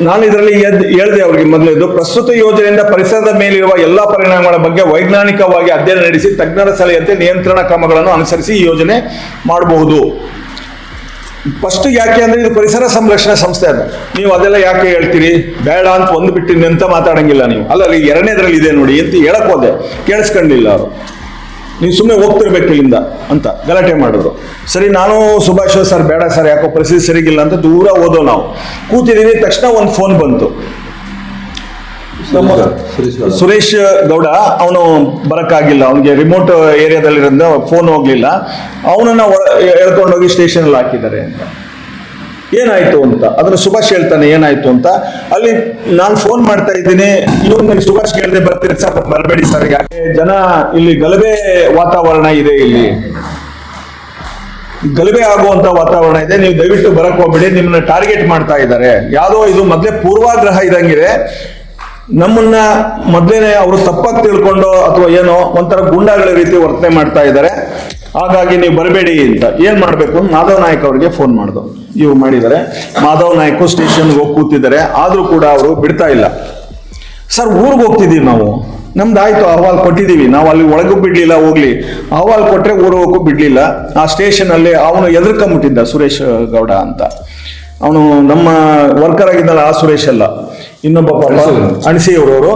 Speaker 2: ನಾನು ಇದರಲ್ಲಿ ಹೇಳಿದೆ ಅವರಿಗೆ ಮೊದಲೇದು ಪ್ರಸ್ತುತ ಯೋಜನೆಯಿಂದ ಪರಿಸರದ ಮೇಲಿರುವ ಎಲ್ಲಾ ಪರಿಣಾಮಗಳ ಬಗ್ಗೆ ವೈಜ್ಞಾನಿಕವಾಗಿ ಅಧ್ಯಯನ ನಡೆಸಿ ತಜ್ಞರ ಸಲಹೆಯಂತೆ ನಿಯಂತ್ರಣ ಕ್ರಮಗಳನ್ನು ಅನುಸರಿಸಿ ಈ ಯೋಜನೆ ಮಾಡಬಹುದು. ಫಸ್ಟ್ ಯಾಕೆ ಅಂದ್ರೆ ಇದು ಪರಿಸರ ಸಂರಕ್ಷಣಾ ಸಂಸ್ಥೆ ಅದು. ನೀವು ಅದೆಲ್ಲ ಯಾಕೆ ಹೇಳ್ತೀರಿ? ಬೇಡ ಅಂತ ಒಂದು ಬಿಟ್ಟಿನಿ ಅಂತ ಮಾತಾಡಂಗಿಲ್ಲ ನೀವು. ಅಲ್ಲಿ ಎರಡನೇದ್ರಲ್ಲಿ ಇದೆ ನೋಡಿ ಅಂತ ಹೇಳಕ್ ಹೋದೆ? ಕೇಳಿಸ್ಕೊಂಡಿಲ್ಲ ಅವರು. ನೀವು ಸುಮ್ಮನೆ ಹೋಗ್ತಿರ್ಬೇಕು ಇಲ್ಲಿಂದ ಅಂತ ಗಲಾಟೆ ಮಾಡಿದ್ರು. ಸರಿ ನಾನು ಸುಭಾಷ್ ಸರ್ ಬೇಡ ಸರ್ ಯಾಕೋ ಪರಿಸ್ಥಿತಿ ಸರಿಗಿಲ್ಲ ಅಂತ ದೂರ ಓದೋ ನಾವು. ಕೂತಿದ್ದೀನಿ ತಕ್ಷಣ ಒಂದು ಫೋನ್ ಬಂತು. ಸುರೇಶ್ ಗೌಡ. ಅವನು ಬರಕ್ಕಾಗಿಲ್ಲ. ಅವನಿಗೆ ರಿಮೋಟ್ ಏರಿಯಾದಲ್ಲಿರೋದ್ರಿಂದ ಫೋನ್ ಹೋಗ್ಲಿಲ್ಲ. ಅವನನ್ನ ಎಳ್ಕೊಂಡೋಗಿ ಸ್ಟೇಷನ್ ಅಲ್ಲಿ ಹಾಕಿದ್ದಾರೆ ಅಂತ. ಏನಾಯ್ತು ಅಂತ ಅದರ ಸುಭಾಷ್ ಹೇಳ್ತಾನೆ ಏನಾಯ್ತು ಅಂತ. ಅಲ್ಲಿ ನಾನು ಫೋನ್ ಮಾಡ್ತಾ ಇದ್ದೀನಿ ಇವನು ಸುಭಾಷ್ ಕೇಳದೆ ಬರ್ತೀರಿ? ಸರ್, ಬರಬೇಡಿ ಸರ್, ಯಾಕೆ? ಜನ ಇಲ್ಲಿ ಗಲಭೆ ವಾತಾವರಣ ಇದೆ ಇಲ್ಲಿ. ಗಲಭೆ ಆಗುವಂತ ವಾತಾವರಣ ಇದೆ, ನೀವು ದಯವಿಟ್ಟು ಬರಕ್ ಹೋಗ್ಬೇಡಿ, ನಿಮ್ಮನ್ನ ಟಾರ್ಗೆಟ್ ಮಾಡ್ತಾ ಇದ್ದಾರೆ. ಯಾವುದೋ ಇದು ಮೊದ್ಲೇ ಪೂರ್ವಾಗ್ರಹ ಇದಂಗಿದೆ ನಮ್ಮನ್ನ ಮೊದ್ಲೇನೆ ಅವರು ತಪ್ಪಾಗಿ ತಿಳ್ಕೊಂಡು ಅಥವಾ ಏನೋ ಒಂಥರ ಗುಂಡಾಗಳ ರೀತಿ ವರ್ತನೆ ಮಾಡ್ತಾ ಇದ್ದಾರೆ. ಹಾಗಾಗಿ ನೀವು ಬರಬೇಡಿ ಅಂತ. ಏನ್ ಮಾಡ್ಬೇಕು ಅಂತ ಮಾಧವ್ ನಾಯಕ್ ಅವರಿಗೆ ಫೋನ್ ಮಾಡ್ದು. ಇವ್ರು ಮಾಡಿದ್ದಾರೆ. ಮಾಧವ್ ನಾಯ್ಕು ಸ್ಟೇಷನ್ಗೆ ಹೋಗಿ ಕೂತಿದ್ದಾರೆ. ಆದ್ರೂ ಕೂಡ ಅವರು ಬಿಡ್ತಾ ಇಲ್ಲ. ಸರ್, ಊರಿಗೆ ಹೋಗ್ತಿದ್ದೀವಿ ನಾವು. ನಮ್ದು ಆಯ್ತು, ಅಹವಾಲ್ ಕೊಟ್ಟಿದೀವಿ. ನಾವು ಅಲ್ಲಿ ಒಳಗೂ ಬಿಡ್ಲಿಲ್ಲ, ಹೋಗ್ಲಿ. ಅಹವಾಲ್ ಕೊಟ್ರೆ ಊರು ಹೋಗಕ್ಕೂ ಬಿಡ್ಲಿಲ್ಲ. ಆ ಸ್ಟೇಷನ್ ಅಲ್ಲಿ ಅವನು ಎದುರ್ಕೊಂಬಿಟ್ಟಿದ್ದ ಸುರೇಶ್ ಗೌಡ ಅಂತ. ಅವನು ನಮ್ಮ ವರ್ಕರ್ ಆಗಿದ್ದಲ್ಲ ಆ ಸುರೇಶ್ ಅಲ್ಲ. ಇನ್ನೊಬ್ಬ ಪಾಪ ಅಣಸಿಯವರವರು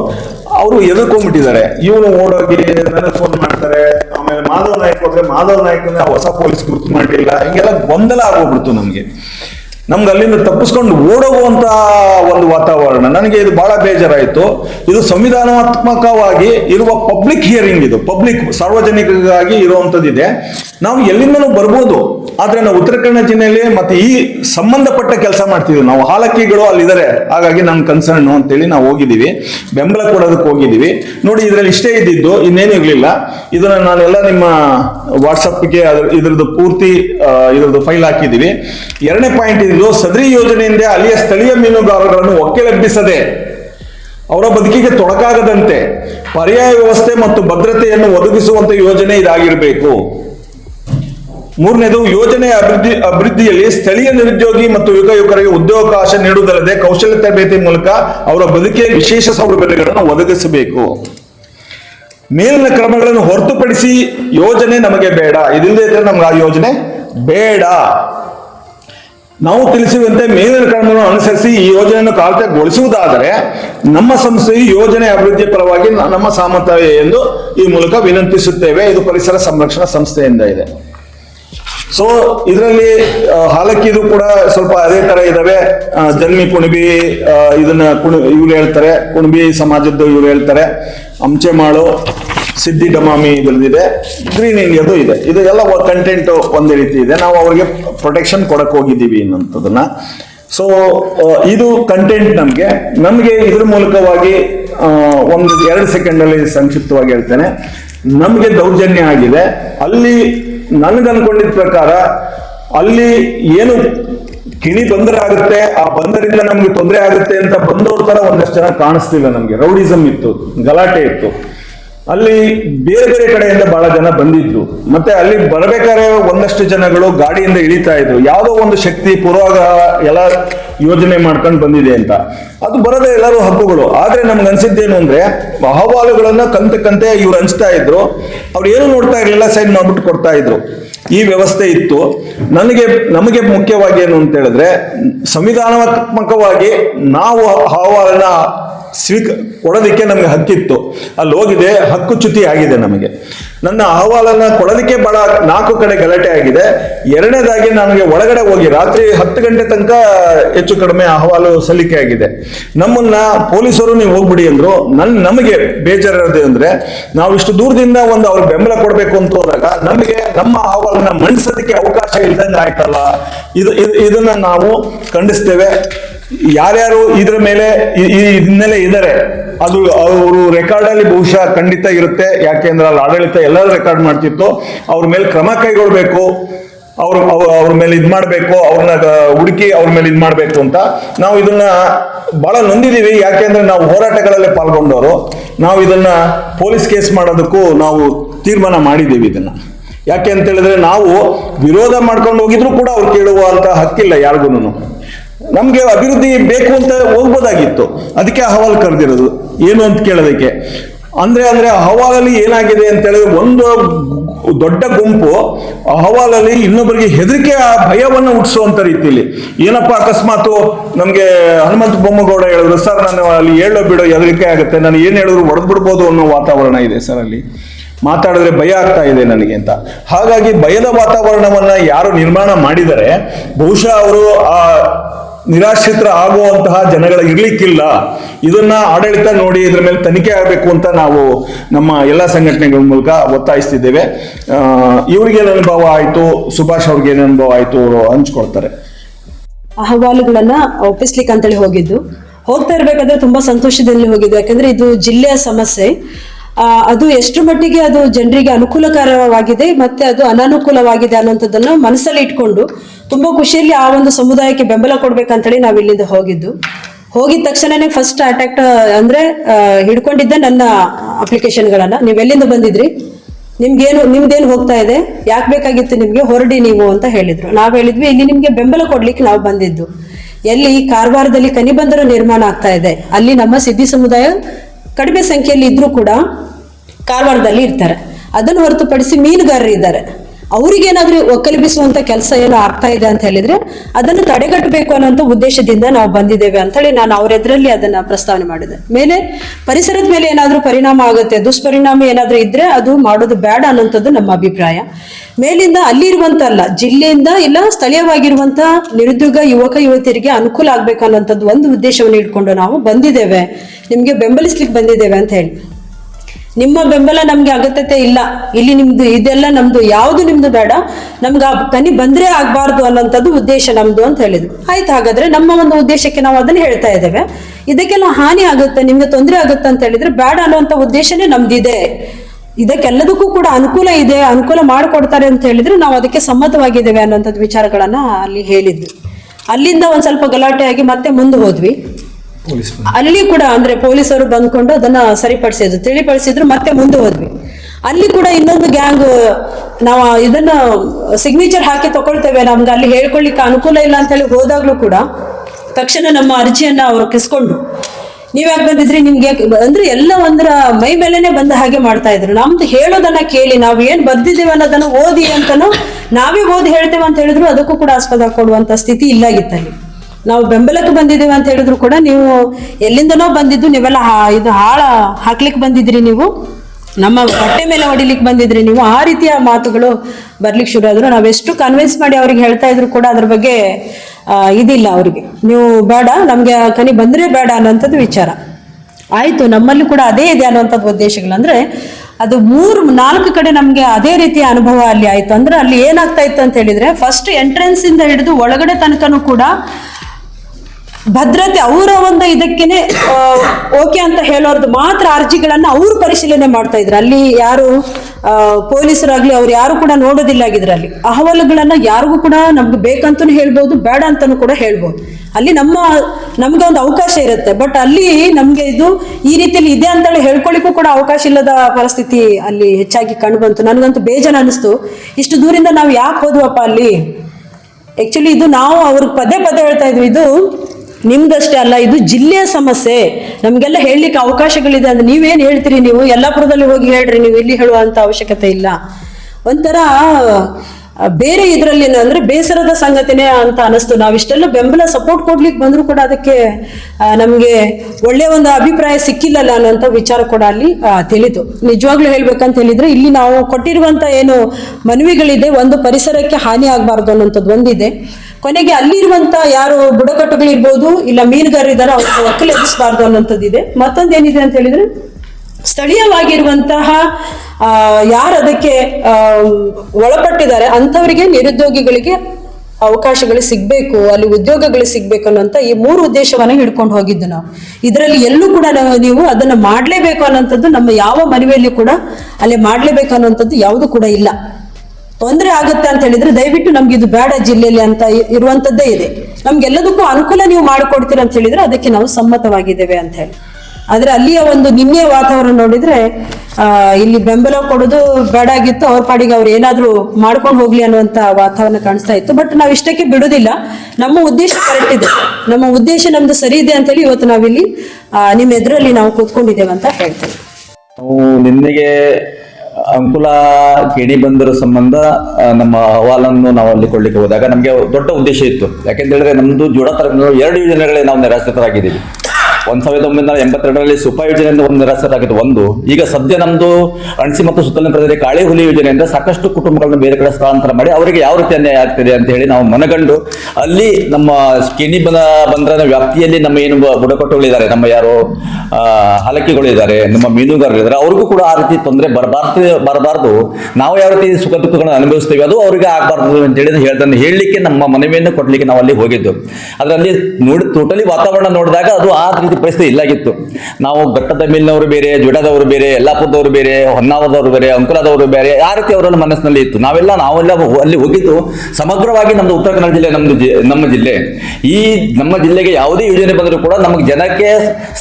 Speaker 2: ಅವರು ಎದುರ್ಕೊಂಡ್ಬಿಟ್ಟಿದ್ದಾರೆ ಇವನು ಓಡೋಗಿ ನನಗೆ ಫೋನ್ ಮಾಡ್ತಾರೆ. ಆಮೇಲೆ ಮಾಧವ್ ನಾಯಕ್ ಹೋದ್ರೆ ಮಾಧವ್ ನಾಯ್ಕನ ಹೊಸ ಪೊಲೀಸ್ ಗುರುತು ಮಾಡಲಿಲ್ಲ. ಹಿಂಗೆಲ್ಲ ಗೊಂದಲ ಆಗೋಗ್ಬಿಡ್ತು ನಮ್ಗೆ. ನಮ್ಗೆ ಅಲ್ಲಿಂದ ತಪ್ಪಿಸ್ಕೊಂಡು ಓಡೋಗುವಂತ ಒಂದು ವಾತಾವರಣ. ನನಗೆ ಇದು ಬಹಳ ಬೇಜಾರಾಯಿತು. ಇದು ಸಂವಿಧಾನಾತ್ಮಕವಾಗಿ ಇರುವ ಪಬ್ಲಿಕ್ ಹಿಯರಿಂಗ್ ಇದು. ಪಬ್ಲಿಕ್ ಸಾರ್ವಜನಿಕರಿಗಾಗಿ ಇರುವಂತದ್ದಿದೆ ನಾವು ಎಲ್ಲಿಂದನೂ ಬರ್ಬೋದು. ಆದ್ರೆ ನಾವು ಉತ್ತರ ಕನ್ನಡ ಜಿಲ್ಲೆಯಲ್ಲಿ ಮತ್ತೆ ಈ ಸಂಬಂಧಪಟ್ಟ ಕೆಲಸ ಮಾಡ್ತಿದ್ವಿ ನಾವು ಹಾಲಕ್ಕಿಗಳು ಅಲ್ಲಿದ್ದಾರೆ. ಹಾಗಾಗಿ ನನ್ನ ಕನ್ಸರ್ನ್ ಅಂತೇಳಿ ನಾವು ಹೋಗಿದ್ದೀವಿ. ಬೆಂಬಲ ಕೊಡೋದಕ್ಕೆ ಹೋಗಿದ್ದೀವಿ. ನೋಡಿ, ಇದರಲ್ಲಿ ಇಷ್ಟೇ ಇದ್ದಿದ್ದು ಇನ್ನೇನು ಇರಲಿಲ್ಲ. ಇದನ್ನ ನಾನೆಲ್ಲ ನಿಮ್ಮ ವಾಟ್ಸಪ್ಗೆ ಅದ್ರ ಇದ್ರದ್ದು ಪೂರ್ತಿ ಇದರದ್ದು ಫೈಲ್ ಹಾಕಿದ್ದೀವಿ. ಎರಡನೇ ಪಾಯಿಂಟ್ ಇದು, ಸದರಿ ಯೋಜನೆಯಿಂದ ಅಲ್ಲಿಯ ಸ್ಥಳೀಯ ಮೀನುಗಾರರನ್ನು ಒಕ್ಕೆಲೆಬ್ಬಿಸದೆ ಅವರ ಬದುಕಿಗೆ ತೊಡಕಾಗದಂತೆ ಪರ್ಯಾಯ ವ್ಯವಸ್ಥೆ ಮತ್ತು ಭದ್ರತೆಯನ್ನು ಒದಗಿಸುವಂತ ಯೋಜನೆ ಇದಾಗಿರಬೇಕು. ಮೂರನೇದು, ಯೋಜನೆ ಅಭಿವೃದ್ಧಿ, ಅಭಿವೃದ್ಧಿಯಲ್ಲಿ ಸ್ಥಳೀಯ ನಿರುದ್ಯೋಗಿ ಮತ್ತು ಯುಗ ಯುವಕರಿಗೆ ಉದ್ಯೋಗಾವಕಾಶ ನೀಡುವುದಲ್ಲದೆ ಕೌಶಲ್ಯ ತರಬೇತಿ ಮೂಲಕ ಅವರ ಬದುಕಿಗೆ ವಿಶೇಷ ಸೌಲಭ್ಯಗಳನ್ನು ಒದಗಿಸಬೇಕು. ಮೇಲಿನ ಕ್ರಮಗಳನ್ನು ಹೊರತುಪಡಿಸಿ ಯೋಜನೆ ನಮಗೆ ಬೇಡ. ಇದಿಲ್ಲದೆ ಇದ್ರೆ ನಮ್ಗೆ ಆ ಯೋಜನೆ ಬೇಡ. ನಾವು ತಿಳಿಸುವಂತೆ ಮೇಲಿನ ಕ್ರಮಗಳನ್ನು ಅನುಸರಿಸಿ ಈ ಯೋಜನೆಯನ್ನು ಕಾರ್ಯಗೊಳಿಸುವುದಾದರೆ ನಮ್ಮ ಸಂಸ್ಥೆಯು ಯೋಜನೆ ಅಭಿವೃದ್ಧಿ ಪರವಾಗಿ ನಮ್ಮ ಸಾಮರ್ಥ್ಯ ಎಂದು ಈ ಮೂಲಕ ವಿನಂತಿಸುತ್ತೇವೆ. ಇದು ಪರಿಸರ ಸಂರಕ್ಷಣಾ ಸಂಸ್ಥೆಯಿಂದ ಇದೆ. ಸೊ ಇದರಲ್ಲಿ ಹಾಲಕ್ಕಿದು ಕೂಡ ಸ್ವಲ್ಪ ಅದೇ ತರ ಇದಾವೆ. ಜನ್ಮಿ ಕುಣಬಿ ಇದನ್ನ ಕುಣ, ಇವ್ರು ಹೇಳ್ತಾರೆ. ಕುಣಬಿ ಸಮಾಜದ್ದು ಇವ್ರು ಹೇಳ್ತಾರೆ. ಅಂಚೆ ಮಾಳು ಸಿದ್ಧಿ ಡಮಾಮಿ ಇದ್ರದ್ದಿದೆ ಗ್ರೀನ್ ಇಂಡಿಯಾದು ಇದೆ. ಇದು ಎಲ್ಲ ಕಂಟೆಂಟ್ ಒಂದೇ ರೀತಿ ಇದೆ. ನಾವು ಅವ್ರಿಗೆ ಪ್ರೊಟೆಕ್ಷನ್ ಕೊಡಕ್ ಹೋಗಿದ್ದೀವಿ ಅನ್ನೋಂಥದ್ದನ್ನ ಸೊ ಇದು ಕಂಟೆಂಟ್ ನಮಗೆ. ನಮಗೆ ಇದ್ರ ಮೂಲಕವಾಗಿ ಒಂದು ಎರಡು ಸೆಕೆಂಡ್ ಅಲ್ಲಿ ಸಂಕ್ಷಿಪ್ತವಾಗಿ ಹೇಳ್ತೇನೆ. ನಮಗೆ ದೌರ್ಜನ್ಯ ಆಗಿದೆ. ಅಲ್ಲಿ ನನಗನ್ಕೊಂಡಿದ್ದ ಪ್ರಕಾರ ಅಲ್ಲಿ ಏನು ಕಿಣಿ ತೊಂದರೆ ಆಗುತ್ತೆ, ಆ ಬಂದರಿಂದ ನಮ್ಗೆ ತೊಂದರೆ ಆಗುತ್ತೆ ಅಂತ ಬಂದವ್ರ ತರ ಒಂದಷ್ಟು ಜನ ಕಾಣಿಸ್ತಿಲ್ಲ ನಮ್ಗೆ. ರೌಡಿಸಮ್ ಇತ್ತು, ಗಲಾಟೆ ಇತ್ತು. ಅಲ್ಲಿ ಬೇರೆ ಬೇರೆ ಕಡೆಯಿಂದ ಬಹಳ ಜನ ಬಂದಿದ್ರು ಮತ್ತೆ ಅಲ್ಲಿ ಬರಬೇಕಾದ್ರೆ ಒಂದಷ್ಟು ಜನಗಳು ಗಾಡಿಯಿಂದ ಇಳಿತಾ ಇದ್ರು. ಯಾವುದೋ ಒಂದು ಶಕ್ತಿ ಪೂರ್ವಾಗ ಎಲ್ಲ ಯೋಜನೆ ಮಾಡ್ಕೊಂಡು ಬಂದಿದೆ ಅಂತ. ಅದು ಬರದ ಎಲ್ಲರೂ ಹಕ್ಕುಗಳು ಆದ್ರೆ ನಮ್ಗೆ ಅನ್ಸಿದ್ದೇನು ಅಂದ್ರೆ, ಅಹವಾಲುಗಳನ್ನ ಕಂತೆ ಕಂತೆ ಇವ್ರು ಹಂಚ್ತಾ ಇದ್ರು. ಅವ್ರು ಏನು ನೋಡ್ತಾ ಇರಲಿಲ್ಲ, ಸೈನ್ ಮಾಡ್ಬಿಟ್ಟು ಕೊಡ್ತಾ ಇದ್ರು. ಈ ವ್ಯವಸ್ಥೆ ಇತ್ತು. ನನಗೆ, ನಮಗೆ ಮುಖ್ಯವಾಗಿ ಏನು ಅಂತ ಹೇಳಿದ್ರೆ ಸಂವಿಧಾನಾತ್ಮಕವಾಗಿ ನಾವು ಅಹವಾಲನ್ನ ಸ್ವೀಕ ಕೊಡೋದಕ್ಕೆ ನಮಗೆ ಹಕ್ಕಿತ್ತು. ಅಲ್ಲಿ ಹೋಗಿದೆ, ಹಕ್ಕು ಚ್ಯುತಿ ಆಗಿದೆ ನಮಗೆ. ನನ್ನ ಅಹವಾಲನ್ನ ಕೊಡೋದಕ್ಕೆ ಬಹಳ ನಾಲ್ಕು ಕಡೆ ಗಲಾಟೆ ಆಗಿದೆ. ಎರಡನೇದಾಗಿ ನನಗೆ ಒಳಗಡೆ ಹೋಗಿ ರಾತ್ರಿ ಹತ್ತು ಗಂಟೆ ತನಕ ಹೆಚ್ಚು ಕಡಿಮೆ ಅಹವಾಲು ಸಲ್ಲಿಕೆ ಆಗಿದೆ. ನಮ್ಮನ್ನ ಪೊಲೀಸರು ನೀವು ಹೋಗ್ಬಿಡಿ ಅಂದ್ರು. ನನ್, ನಮಗೆ ಬೇಜಾರಿರೋದು ಅಂದ್ರೆ ನಾವು ಇಷ್ಟು ದೂರದಿಂದ ಒಂದು ಅವ್ರಿಗೆ ಬೆಂಬಲ ಕೊಡಬೇಕು ಅಂತ ಹೋದಾಗ ನಮಗೆ ನಮ್ಮ ಅಹವಾಲನ್ನ ಮಂಡಿಸೋದಕ್ಕೆ ಅವಕಾಶ ಇಲ್ದಂಗೆ ಆಯ್ತಲ್ಲ. ಇದು, ಇದು- ಇದನ್ನ ನಾವು ಖಂಡಿಸ್ತೇವೆ. ಯಾರ್ಯಾರು ಇದ್ರ ಮೇಲೆ ಹಿನ್ನೆಲೆ ಇದ್ದಾರೆ ಅದು ಅವರು ರೆಕಾರ್ಡ್ ಅಲ್ಲಿ ಬಹುಶಃ ಖಂಡಿತ ಇರುತ್ತೆ. ಯಾಕೆಂದ್ರೆ ಅಲ್ಲಿ ಆಡಳಿತ ಎಲ್ಲರೂ ರೆಕಾರ್ಡ್ ಮಾಡ್ತಿತ್ತು. ಅವ್ರ ಮೇಲೆ ಕ್ರಮ ಕೈಗೊಳ್ಬೇಕು. ಅವ್ರ- ಅವ್ರ ಮೇಲೆ ಇದ್ ಮಾಡ್ಬೇಕು. ಅವ್ರನ್ನ ಹುಡುಕಿ ಅವ್ರ ಮೇಲೆ ಇದ್ ಮಾಡ್ಬೇಕು ಅಂತ. ನಾವು ಇದನ್ನ ಬಹಳ ನೊಂದಿದೀವಿ ಯಾಕೆಂದ್ರೆ ನಾವು ಹೋರಾಟಗಳಲ್ಲಿ ಪಾಲ್ಗೊಂಡವರು. ನಾವು ಇದನ್ನ ಪೊಲೀಸ್ ಕೇಸ್ ಮಾಡೋದಕ್ಕೂ ನಾವು ತೀರ್ಮಾನ ಮಾಡಿದ್ದೀವಿ ಇದನ್ನ. ಯಾಕೆ ಅಂತ ಹೇಳಿದ್ರೆ ನಾವು ವಿರೋಧ ಮಾಡ್ಕೊಂಡು ಹೋಗಿದ್ರು ಕೂಡ ಅವ್ರು ಕೇಳುವಂತ ಹಕ್ಕಿಲ್ಲ ಯಾರಿಗೂ ನಮ್ಗೆ ಅಭಿವೃದ್ಧಿ ಬೇಕು ಅಂತ ಹೋಗ್ಬೋದಾಗಿತ್ತು. ಅದಕ್ಕೆ ಅಹವಾಲ್ ಕರೆದಿರೋದು. ಏನು ಅಂತ ಕೇಳೋದಕ್ಕೆ? ಅಂದ್ರೆ ಅಂದ್ರೆ ಅಹವಾಲಲ್ಲಿ ಏನಾಗಿದೆ ಅಂತ ಹೇಳಿದ್ರೆ ಒಂದು ದೊಡ್ಡ ಗುಂಪು ಅಹವಾಲಲ್ಲಿ ಇನ್ನೊಬ್ಬರಿಗೆ ಹೆದರಿಕೆ, ಆ ಭಯವನ್ನು ಹುಟ್ಟಿಸುವಂತ ರೀತಿಯಲ್ಲಿ. ಏನಪ್ಪ ಅಕಸ್ಮಾತು ನಮಗೆ ಹನುಮಂತ ಬೊಮ್ಮಗೌಡ ಹೇಳಿದ್ರು, ಸರ್, ನಾನು ಅಲ್ಲಿ ಹೇಳೋ ಬಿಡೋ ಹೆದರಿಕೆ ಆಗುತ್ತೆ. ನಾನು ಏನು ಹೇಳಿದ್ರು ಹೊಡೆದ್ ಬಿಡ್ಬೋದು ಅನ್ನೋ ವಾತಾವರಣ ಇದೆ ಸರ್ ಅಲ್ಲಿ. ಮಾತಾಡಿದ್ರೆ ಭಯ ಆಗ್ತಾ ಇದೆ ನನಗೆ ಅಂತ. ಹಾಗಾಗಿ ಭಯದ ವಾತಾವರಣವನ್ನ ಯಾರು ನಿರ್ಮಾಣ ಮಾಡಿದರೆ, ಬಹುಶಃ ಅವರು ಆ ನಿರಾಶ್ರಿತರ ಆಗುವಂತಹ ಜನಗಳ ಇರ್ಲಿಕ್ಕಿಲ್ಲ ಇದನ್ನ ಆಡಳಿತ ನೋಡಿ ಇದ್ರ ಮೇಲೆ ತನಿಖೆ ಆಗಬೇಕು ಅಂತ ನಾವು ನಮ್ಮ ಎಲ್ಲ ಸಂಘಟನೆಗಳ ಮೂಲಕ ಒತ್ತಾಯಿಸ್ತಿದ್ದೇವೆ. ಇವರಿಗೆ ಇವ್ರಿಗೇನು ಅನುಭವ ಆಯ್ತು? ಸುಭಾಷ್ ಅವ್ರಿಗೆ ಏನು ಅನುಭವ ಆಯ್ತು ಅವರು ಹಂಚ್ಕೊಳ್ತಾರೆ.
Speaker 3: ಅಹವಾಲುಗಳನ್ನ ಒಪ್ಪಿಸ್ಲಿಕ್ಕೆ ಅಂತೇಳಿ ಹೋಗಿದ್ದು. ಹೋಗ್ತಾ ಇರ್ಬೇಕಾದ್ರೆ ತುಂಬಾ ಸಂತೋಷದಲ್ಲಿ ಹೋಗಿದ್ದು ಯಾಕಂದ್ರೆ ಇದು ಜಿಲ್ಲೆಯ ಸಮಸ್ಯೆ. ಅದು ಎಷ್ಟು ಮಟ್ಟಿಗೆ ಅದು ಜನರಿಗೆ ಅನುಕೂಲಕರವಾಗಿದೆ ಮತ್ತೆ ಅದು ಅನಾನುಕೂಲವಾಗಿದೆ ಅನ್ನೋಂಥದ್ದನ್ನ ಮನಸ್ಸಲ್ಲಿ ಇಟ್ಕೊಂಡು ತುಂಬಾ ಖುಷಿಯಲ್ಲಿ ಆ ಒಂದು ಸಮುದಾಯಕ್ಕೆ ಬೆಂಬಲ ಕೊಡ್ಬೇಕಂತೇಳಿ ನಾವು ಇಲ್ಲಿಂದ ಹೋಗಿದ್ದು. ಹೋಗಿದ ತಕ್ಷಣನೇ ಫಸ್ಟ್ ಅಟ್ಯಾಕ್ಟ್ ಅಂದ್ರೆ ಹಿಡ್ಕೊಂಡಿದ್ದೆ ನನ್ನ ಅಪ್ಲಿಕೇಶನ್ಗಳನ್ನ ನೀವೆಲ್ಲಿಂದ ಬಂದಿದ್ರಿ? ನಿಮ್ಗೇನು, ನಿಮ್ದೇನು ಹೋಗ್ತಾ ಇದೆ? ಯಾಕೆ ಬೇಕಾಗಿತ್ತು ನಿಮ್ಗೆ? ಹೊರಡಿ ನೀವು ಅಂತ ಹೇಳಿದ್ರು. ನಾವ್ ಹೇಳಿದ್ವಿ, ಇಲ್ಲಿ ನಿಮ್ಗೆ ಬೆಂಬಲ ಕೊಡ್ಲಿಕ್ಕೆ ನಾವು ಬಂದಿದ್ದು. ಎಲ್ಲಿ ಕಾರವಾರದಲ್ಲಿ ಕನಿಬಂದರು ನಿರ್ಮಾಣ ಆಗ್ತಾ ಇದೆ. ಅಲ್ಲಿ ನಮ್ಮ ಸಿದ್ಧಿ ಸಮುದಾಯ ಕಡಿಮೆ ಸಂಖ್ಯೆಯಲ್ಲಿ ಇದ್ರೂ ಕೂಡ ಕಾರವಾರದಲ್ಲಿ ಇರ್ತಾರೆ. ಅದನ್ನು ಹೊರತುಪಡಿಸಿ ಮೀನುಗಾರರು ಇದ್ದಾರೆ. ಅವ್ರಿಗೇನಾದ್ರೂ ಒಕ್ಕಲಿಬಿಸುವಂತ ಕೆಲಸ ಏನೋ ಆಗ್ತಾ ಇದೆ ಅಂತ ಹೇಳಿದ್ರೆ ಅದನ್ನು ತಡೆಗಟ್ಟಬೇಕು ಅನ್ನೋಂಥ ಉದ್ದೇಶದಿಂದ ನಾವು ಬಂದಿದ್ದೇವೆ ಅಂತೇಳಿ ನಾನು ಅವರೆದ್ರಲ್ಲಿ ಅದನ್ನ ಪ್ರಸ್ತಾವನೆ ಮಾಡಿದೆ. ಮೇಲೆ ಪರಿಸರದ ಮೇಲೆ ಏನಾದ್ರೂ ಪರಿಣಾಮ ಆಗುತ್ತೆ, ದುಷ್ಪರಿಣಾಮ ಏನಾದ್ರೂ ಇದ್ರೆ ಅದು ಮಾಡೋದು ಬೇಡ ಅನ್ನೋಂಥದ್ದು ನಮ್ಮ ಅಭಿಪ್ರಾಯ. ಮೇಲಿಂದ ಅಲ್ಲಿರುವಂತ ಅಲ್ಲ ಜಿಲ್ಲೆಯಿಂದ ಇಲ್ಲ ಸ್ಥಳೀಯವಾಗಿರುವಂತ ನಿರುದ್ಯೋಗ ಯುವಕ ಯುವತಿಯರಿಗೆ ಅನುಕೂಲ ಆಗ್ಬೇಕು ಅನ್ನೋಂಥದ್ದು ಒಂದು ಉದ್ದೇಶವನ್ನು ಇಟ್ಕೊಂಡು ನಾವು ಬಂದಿದ್ದೇವೆ. ನಿಮ್ಗೆ ಬೆಂಬಲಿಸ್ಲಿಕ್ಕೆ ಬಂದಿದ್ದೇವೆ ಅಂತ ಹೇಳಿ. ನಿಮ್ಮ ಬೆಂಬಲ ನಮ್ಗೆ ಅಗತ್ಯತೆ ಇಲ್ಲ. ಇಲ್ಲಿ ನಿಮ್ದು ಇದೆಲ್ಲ ನಮ್ದು ಯಾವುದು ನಿಮ್ದು ಬೇಡ. ನಮ್ಗೆ ಆ ಕನಿ ಬಂದ್ರೆ ಆಗ್ಬಾರ್ದು ಅನ್ನೋಂಥದ್ದು ಉದ್ದೇಶ ನಮ್ದು ಅಂತ ಹೇಳಿದ್ರು. ಆಯ್ತು, ಹಾಗಾದ್ರೆ ನಮ್ಮ ಒಂದು ಉದ್ದೇಶಕ್ಕೆ ನಾವು ಅದನ್ನ ಹೇಳ್ತಾ ಇದ್ದೇವೆ. ಇದಕ್ಕೆಲ್ಲ ಹಾನಿ ಆಗುತ್ತೆ? ನಿಮ್ಗೆ ತೊಂದರೆ ಆಗುತ್ತೆ ಅಂತ ಹೇಳಿದ್ರೆ ಬೇಡ ಅನ್ನುವಂಥ ಉದ್ದೇಶನೇ ನಮ್ದಿದೆ. ಇದಕ್ಕೆಲ್ಲದಕ್ಕೂ ಕೂಡ ಅನುಕೂಲ ಇದೆ, ಅನುಕೂಲ ಮಾಡಿಕೊಡ್ತಾರೆ ಅಂತ ಹೇಳಿದ್ರೆ ನಾವು ಅದಕ್ಕೆ ಸಮ್ಮತವಾಗಿದ್ದೇವೆ ಅನ್ನೋಂಥದ್ದು ವಿಚಾರಗಳನ್ನ ಅಲ್ಲಿ ಹೇಳಿದ್ವಿ. ಅಲ್ಲಿಂದ ಒಂದ್ ಸ್ವಲ್ಪ ಗಲಾಟೆ ಆಗಿ ಮತ್ತೆ ಮುಂದೆ ಹೋದ್ವಿ. ಅಲ್ಲಿ ಕೂಡ ಅಂದ್ರೆ ಪೊಲೀಸರು ಬಂದ್ಕೊಂಡು ಅದನ್ನ ಸರಿಪಡಿಸಿದ್ರು. ತಿಳಿಪಡಿಸಿದ್ರು, ಮತ್ತೆ ಮುಂದೆ ಹೋದ್ವಿ ಅಲ್ಲಿ ಕೂಡ ಇನ್ನೊಂದು ಗ್ಯಾಂಗ್ ನಾವು ಇದನ್ನ ಸಿಗ್ನೇಚರ್ ಹಾಕಿ ತಗೊಳ್ತೇವೆ. ನಮ್ಗೆ ಅಲ್ಲಿ ಹೇಳ್ಕೊಳ್ಳಿಕ್ಕೆ ಅನುಕೂಲ ಇಲ್ಲ ಅಂತ ಹೇಳಿ ಹೋದಾಗ್ಲೂ ಕೂಡ ತಕ್ಷಣ ನಮ್ಮ ಅರ್ಜಿಯನ್ನ ಅವರು ಕಿಸ್ಕೊಂಡು ನೀವ್ಯಾಕೆ ಬಂದಿದ್ರಿ? ನಿಮ್ಗೆ ಅಂದ್ರೆ ಎಲ್ಲ ಒಂದರ ಮೈ ಮೇಲೆನೆ ಬಂದ ಹಾಗೆ ಮಾಡ್ತಾ ಇದ್ರು. ನಮ್ದು ಹೇಳೋದನ್ನ ಕೇಳಿ, ನಾವು ಏನ್ ಬರ್ದಿದ್ದೇವೆ ಅನ್ನೋದನ್ನ ಓದಿ ಅಂತಾನು ನಾವೇ ಓದಿ ಹೇಳ್ತೇವೆ ಅಂತ ಹೇಳಿದ್ರು. ಅದಕ್ಕೂ ಕೂಡ ಆಸ್ಪದ ಕೊಡುವಂತ ಸ್ಥಿತಿ ಇಲ್ಲಾಗಿತ್ತಲ್ಲಿ ನಾವು ಬೆಂಬಲಕ್ಕೆ ಬಂದಿದ್ದೇವೆ ಅಂತ ಹೇಳಿದ್ರು ಕೂಡ ನೀವು ಎಲ್ಲಿಂದನೋ ಬಂದಿದ್ದು ನೀವೆಲ್ಲ ಇದು ಹಾಳ ಹಾಕ್ಲಿಕ್ಕೆ ಬಂದಿದ್ರಿ ನೀವು. ನಮ್ಮ ಹೊಟ್ಟೆ ಮೇಲೆ ಹೊಡಿಲಿಕ್ಕೆ ಬಂದಿದ್ರಿ ನೀವು. ಆ ರೀತಿಯ ಮಾತುಗಳು ಬರ್ಲಿಕ್ಕೆ ಶುರು ಆದ್ರು. ನಾವೆಷ್ಟು ಕನ್ವಿನ್ಸ್ ಮಾಡಿ ಅವ್ರಿಗೆ ಹೇಳ್ತಾ ಇದ್ರು ಕೂಡ ಅದ್ರ ಬಗ್ಗೆ ಇದಿಲ್ಲ ಅವರಿಗೆ. ನೀವು ಬೇಡ, ನಮ್ಗೆ ಕನಿ ಬಂದ್ರೆ ಬೇಡ ಅನ್ನೋಂಥದ್ದು ವಿಚಾರ. ಆಯ್ತು, ನಮ್ಮಲ್ಲಿ ಕೂಡ ಅದೇ ಇದೆ ಅನ್ನುವಂಥದ್ದು ಉದ್ದೇಶಗಳು. ಅಂದ್ರೆ ಅದು ಮೂರು, ನಾಲ್ಕು ಕಡೆ ನಮ್ಗೆ ಅದೇ ರೀತಿಯ ಅನುಭವ ಅಲ್ಲಿ ಆಯ್ತು. ಅಂದ್ರೆ ಅಲ್ಲಿ ಏನಾಗ್ತಾ ಇತ್ತು ಅಂತ ಹೇಳಿದ್ರೆ ಫಸ್ಟ್ ಎಂಟ್ರೆನ್ಸ್ ಇಂದ ಹಿಡಿದು ಒಳಗಡೆ ತನಕನೂ ಕೂಡ ಭದ್ರತೆ ಅವರ ಒಂದು ಇದಕ್ಕೇನೆ ಓಕೆ ಅಂತ ಹೇಳೋರ್ದು ಮಾತ್ರ ಅರ್ಜಿಗಳನ್ನ ಅವರು ಪರಿಶೀಲನೆ ಮಾಡ್ತಾ ಇದ್ರು. ಅಲ್ಲಿ ಯಾರು ಪೊಲೀಸರಾಗ್ಲಿ ಅವ್ರು ಯಾರು ಕೂಡ ನೋಡೋದಿಲ್ಲ ಆಗಿದ್ರಲ್ಲಿ. ಅಹವಾಲುಗಳನ್ನ ಯಾರಿಗೂ ಕೂಡ ನಮ್ಗೆ ಬೇಕಂತನೂ ಹೇಳ್ಬೋದು, ಬೇಡ ಅಂತಾನು ಕೂಡ ಹೇಳ್ಬೋದು. ಅಲ್ಲಿ ನಮ್ಮ, ನಮ್ಗೆ ಒಂದು ಅವಕಾಶ ಇರುತ್ತೆ. ಬಟ್ ಅಲ್ಲಿ ನಮ್ಗೆ ಇದು ಈ ರೀತಿಯಲ್ಲಿ ಇದೆ ಅಂತೇಳಿ ಹೇಳ್ಕೊಳ್ಳಿಕ್ಕೂ ಕೂಡ ಅವಕಾಶ ಇಲ್ಲದ ಪರಿಸ್ಥಿತಿ ಅಲ್ಲಿ ಹೆಚ್ಚಾಗಿ ಕಂಡು ಬಂತು. ನನಗಂತೂ ಬೇಜಾರು ಅನಿಸ್ತು. ಇಷ್ಟು ದೂರಿಂದ ನಾವು ಯಾಕೆ ಹೋದ್ವಪ್ಪ ಅಲ್ಲಿ? ಆಕ್ಚುಲಿ ಇದು ನಾವು ಅವ್ರಿಗೆ ಪದೇ ಪದೇ ಹೇಳ್ತಾ ಇದ್ವಿ. ಇದು ನಿಮ್ದಷ್ಟೇ ಅಲ್ಲ, ಇದು ಜಿಲ್ಲೆಯ ಸಮಸ್ಯೆ. ನಮ್ಗೆಲ್ಲ ಹೇಳಲಿಕ್ಕೆ ಅವಕಾಶಗಳಿದೆ ಅಂದ್ರೆ ನೀವೇನು ಹೇಳ್ತೀರಿ ನೀವು? ಯಲ್ಲಾಪುರದಲ್ಲಿ ಹೋಗಿ ಹೇಳ್ರಿ, ನೀವು ಇಲ್ಲಿ ಹೇಳುವಂತ ಅವಶ್ಯಕತೆ ಇಲ್ಲ. ಒಂಥರ ಬೇರೆ ಇದರಲ್ಲಿ ಅಂದ್ರೆ ಬೇಸರದ ಸಂಗತಿನೇ ಅಂತ ಅನಿಸ್ತು ನಾವಿಷ್ಟೆಲ್ಲ ಬೆಂಬಲ ಸಪೋರ್ಟ್ ಕೊಡ್ಲಿಕ್ಕೆ ಬಂದ್ರು ಕೂಡ ಅದಕ್ಕೆ ನಮಗೆ ಒಳ್ಳೆಯ ಒಳ್ಳೆ ಒಂದು ಅಭಿಪ್ರಾಯ ಸಿಕ್ಕಿಲ್ಲಲ್ಲ ಅನ್ನೋಂಥ ವಿಚಾರ ಕೂಡ ಅಲ್ಲಿ ತಿಳಿತು ನಿಜವಾಗ್ಲೂ ಹೇಳ್ಬೇಕಂತ ಹೇಳಿದ್ರೆ, ಇಲ್ಲಿ ನಾವು ಕೊಟ್ಟಿರುವಂತ ಏನು ಮನವಿಗಳಿದೆ, ಒಂದು ಪರಿಸರಕ್ಕೆ ಹಾನಿ ಆಗಬಾರ್ದು ಅನ್ನೋಂಥದ್ದು ಒಂದಿದೆ. ಕೊನೆಗೆ ಅಲ್ಲಿರುವಂತ ಯಾರು ಬುಡಕಟ್ಟುಗಳಿರ್ಬೋದು ಇಲ್ಲ ಮೀನುಗಾರರಿದ್ದಾರೆ ಅವ್ರಿಗೆ ಒಕ್ಕಲು ಎಬ್ಬಿಸಬಾರ್ದು ಅನ್ನೋಂಥದ್ದಿದೆ ಮತ್ತೊಂದು ಏನಿದೆ ಅಂತ ಹೇಳಿದ್ರೆ, ಸ್ಥಳೀಯವಾಗಿರುವಂತಹ ಯಾರು ಅದಕ್ಕೆ ಒಳಪಟ್ಟಿದ್ದಾರೆ, ಅಂಥವರಿಗೆ ನಿರುದ್ಯೋಗಿಗಳಿಗೆ ಅವಕಾಶಗಳು ಸಿಗ್ಬೇಕು, ಅಲ್ಲಿ ಉದ್ಯೋಗಗಳು ಸಿಗ್ಬೇಕು ಅನ್ನೋಂಥ ಈ ಮೂರು ಉದ್ದೇಶವನ್ನ ಹಿಡ್ಕೊಂಡು ಹೋಗಿದ್ದು ನಾವು. ಇದರಲ್ಲಿ ಎಲ್ಲೂ ಕೂಡ ನೀವು ಅದನ್ನ ಮಾಡಲೇಬೇಕು ಅನ್ನೋಂಥದ್ದು ನಮ್ಮ ಯಾವ ಮನವಿಯಲ್ಲಿ ಕೂಡ ಅಲ್ಲಿ ಮಾಡಲೇಬೇಕು ಅನ್ನೋಂಥದ್ದು ಯಾವುದು ಕೂಡ ಇಲ್ಲ. ತೊಂದರೆ ಆಗುತ್ತೆ ಅಂತ ಹೇಳಿದ್ರೆ ದಯವಿಟ್ಟು ನಮ್ಗೆ ಇದು ಬೇಡ ಜಿಲ್ಲೆಯಲ್ಲಿ ಅಂತ ಇರುವಂತದ್ದೇ ಇದೆ. ನಮ್ಗೆಲ್ಲದಕ್ಕೂ ಅನುಕೂಲ ನೀವು ಮಾಡಿಕೊಡ್ತೀರ ಅಂತ ಹೇಳಿದ್ರೆ ಅದಕ್ಕೆ ನಾವು ಸಮ್ಮತವಾಗಿದ್ದೇವೆ ಅಂತ ಹೇಳಿ. ಆದ್ರೆ ಅಲ್ಲಿಯ ಒಂದು ನಿನ್ನೆ ವಾತಾವರಣ ನೋಡಿದ್ರೆ, ಆ, ಇಲ್ಲಿ ಬೆಂಬಲ ಕೊಡೋದು ಬೇಡ ಆಗಿತ್ತು, ಅವ್ರ ಪಾಡಿಗೆ ಅವ್ರು ಏನಾದ್ರೂ ಮಾಡ್ಕೊಂಡು ಹೋಗ್ಲಿ ಅನ್ನುವಂತ ವಾತಾವರಣ ಕಾಣಿಸ್ತಾ ಇತ್ತು. ಬಟ್ ನಾವು ಇಷ್ಟಕ್ಕೆ ಬಿಡುದಿಲ್ಲ. ನಮ್ಮ ಉದ್ದೇಶ ಕರೆಕ್ಟ್ ಇದೆ. ನಮ್ಮ ಉದ್ದೇಶ ನಮ್ದು ಸರಿ ಇದೆ ಅಂತ ಹೇಳಿ ಇವತ್ತು ನಾವಿಲ್ಲಿ ನಿಮ್ಮ ಎದುರಲ್ಲಿ ನಾವು ಕೂತ್ಕೊಂಡಿದ್ದೇವೆ ಅಂತ ಹೇಳ್ತೇವೆ
Speaker 4: ನಿನ್ನೆಗೆ ಅಂಕುಲ ಕೇಣಿ ಬಂದರ ಸಂಬಂಧ ನಮ್ಮ ಅಹವಾಲನ್ನು ನಾವು ಅಲ್ಲಿ ಕೊಡ್ಲಿಕ್ಕೆ ಹೋದಾಗ ನಮಗೆ ದೊಡ್ಡ ಉದ್ದೇಶ ಇತ್ತು. ಯಾಕೆಂತ ಹೇಳಿದ್ರೆ ನಮ್ದು ಜೋಡ ತರಗತಿಗಳು ಎರಡು ಯೋಜನೆಗಳೇ ನಾವು ನಿರಾಶ್ರಿತರಾಗಿದ್ದೀವಿ. ಒಂದ್ ಸಾವಿರದ ಒಂಬೈನೂರ ಎಂಬತ್ತೆರಡರಲ್ಲಿ ಸುಪ ಒಂದು ಒಂದು ನಿರಾಸರಾಗಿದ್ದು ಒಂದು. ಈಗ ಸದ್ಯ ನಮ್ದು ಅಣಸಿ ಮತ್ತು ಸುತ್ತಲಿನ ಪ್ರದೇಶ ಕಾಳಿ ಹುಲಿ ಯೋಜನೆಯಿಂದ ಸಾಕಷ್ಟು ಕುಟುಂಬಗಳನ್ನು ಬೇರೆ ಕಡೆ ಸ್ಥಳಾಂತರ ಮಾಡಿ ಅವರಿಗೆ ಯಾವ ರೀತಿ ಅನ್ಯಾಯ ಆಗ್ತಿದೆ ಅಂತ ಹೇಳಿ ನಾವು ಮನಗಂಡು ಅಲ್ಲಿ ನಮ್ಮ ಕಿಣಿ ಬಂದ ಬಂದ್ರ ವ್ಯಾಪ್ತಿಯಲ್ಲಿ ನಮ್ಮ ಏನು ಬುಡಕಟ್ಟುಗಳಿದ್ದಾರೆ, ನಮ್ಮ ಯಾರು ಹಲಕಿಗಳಿದ್ದಾರೆ ನಮ್ಮ ಮೀನುಗಾರರು ಇದ್ದಾರೆ ಅವ್ರಿಗೂ ಕೂಡ ಆ ರೀತಿ ತೊಂದರೆ ಬರಬಾರ್ದು ಬರಬಾರ್ದು. ನಾವು ಯಾವ ರೀತಿ ಸುಖ ದುಃಖಗಳನ್ನು ಅನುಭವಿಸ್ತೇವೆ, ಅದು ಅವ್ರಿಗೆ ಆಗಬಾರ್ದು ಅಂತ ಹೇಳಿ ಹೇಳ್ದನ್ನು ಹೇಳಲಿಕ್ಕೆ ನಮ್ಮ ಮನವಿಯನ್ನು ಕೊಡ್ಲಿಕ್ಕೆ ನಾವು ಅಲ್ಲಿ ಹೋಗಿದ್ದು. ಅದರಲ್ಲಿ ನೋಡಿ ಟೋಟಲಿ ವಾತಾವರಣ ನೋಡಿದಾಗ ಅದು ಆ ರೀತಿ ಪರಿಸ್ಥಿತಿ ಇಲ್ಲಾಗಿತ್ತು. ನಾವು ಬೆಟ್ಟದ ಮೇಲಿನವರು ಬೇರೆ, ಜುಡದವರು ಬೇರೆ, ಯಲ್ಲಾಪುರದವರು ಬೇರೆ ಹೊನ್ನಾವರದವರು ಬೇರೆ, ಅಂಕುಲದವರು ಬೇರೆ ಆ ರೀತಿ ಅವರ ಮನಸ್ಸಿನಲ್ಲಿ ಇತ್ತು. ನಾವೆಲ್ಲ ನಾವೆಲ್ಲ ಅಲ್ಲಿ ಹೋಗಿದ್ದು ಸಮಗ್ರವಾಗಿ ನಮ್ಮದು ಉತ್ತರ ಕನ್ನಡ ಜಿಲ್ಲೆ ನಮ್ಮದು ನಮ್ಮ ಜಿಲ್ಲೆ. ಈ ನಮ್ಮ ಜಿಲ್ಲೆಗೆ ಯಾವುದೇ ಯೋಜನೆ ಬಂದರೂ ಕೂಡ ನಮಗೆ ಜನಕ್ಕೆ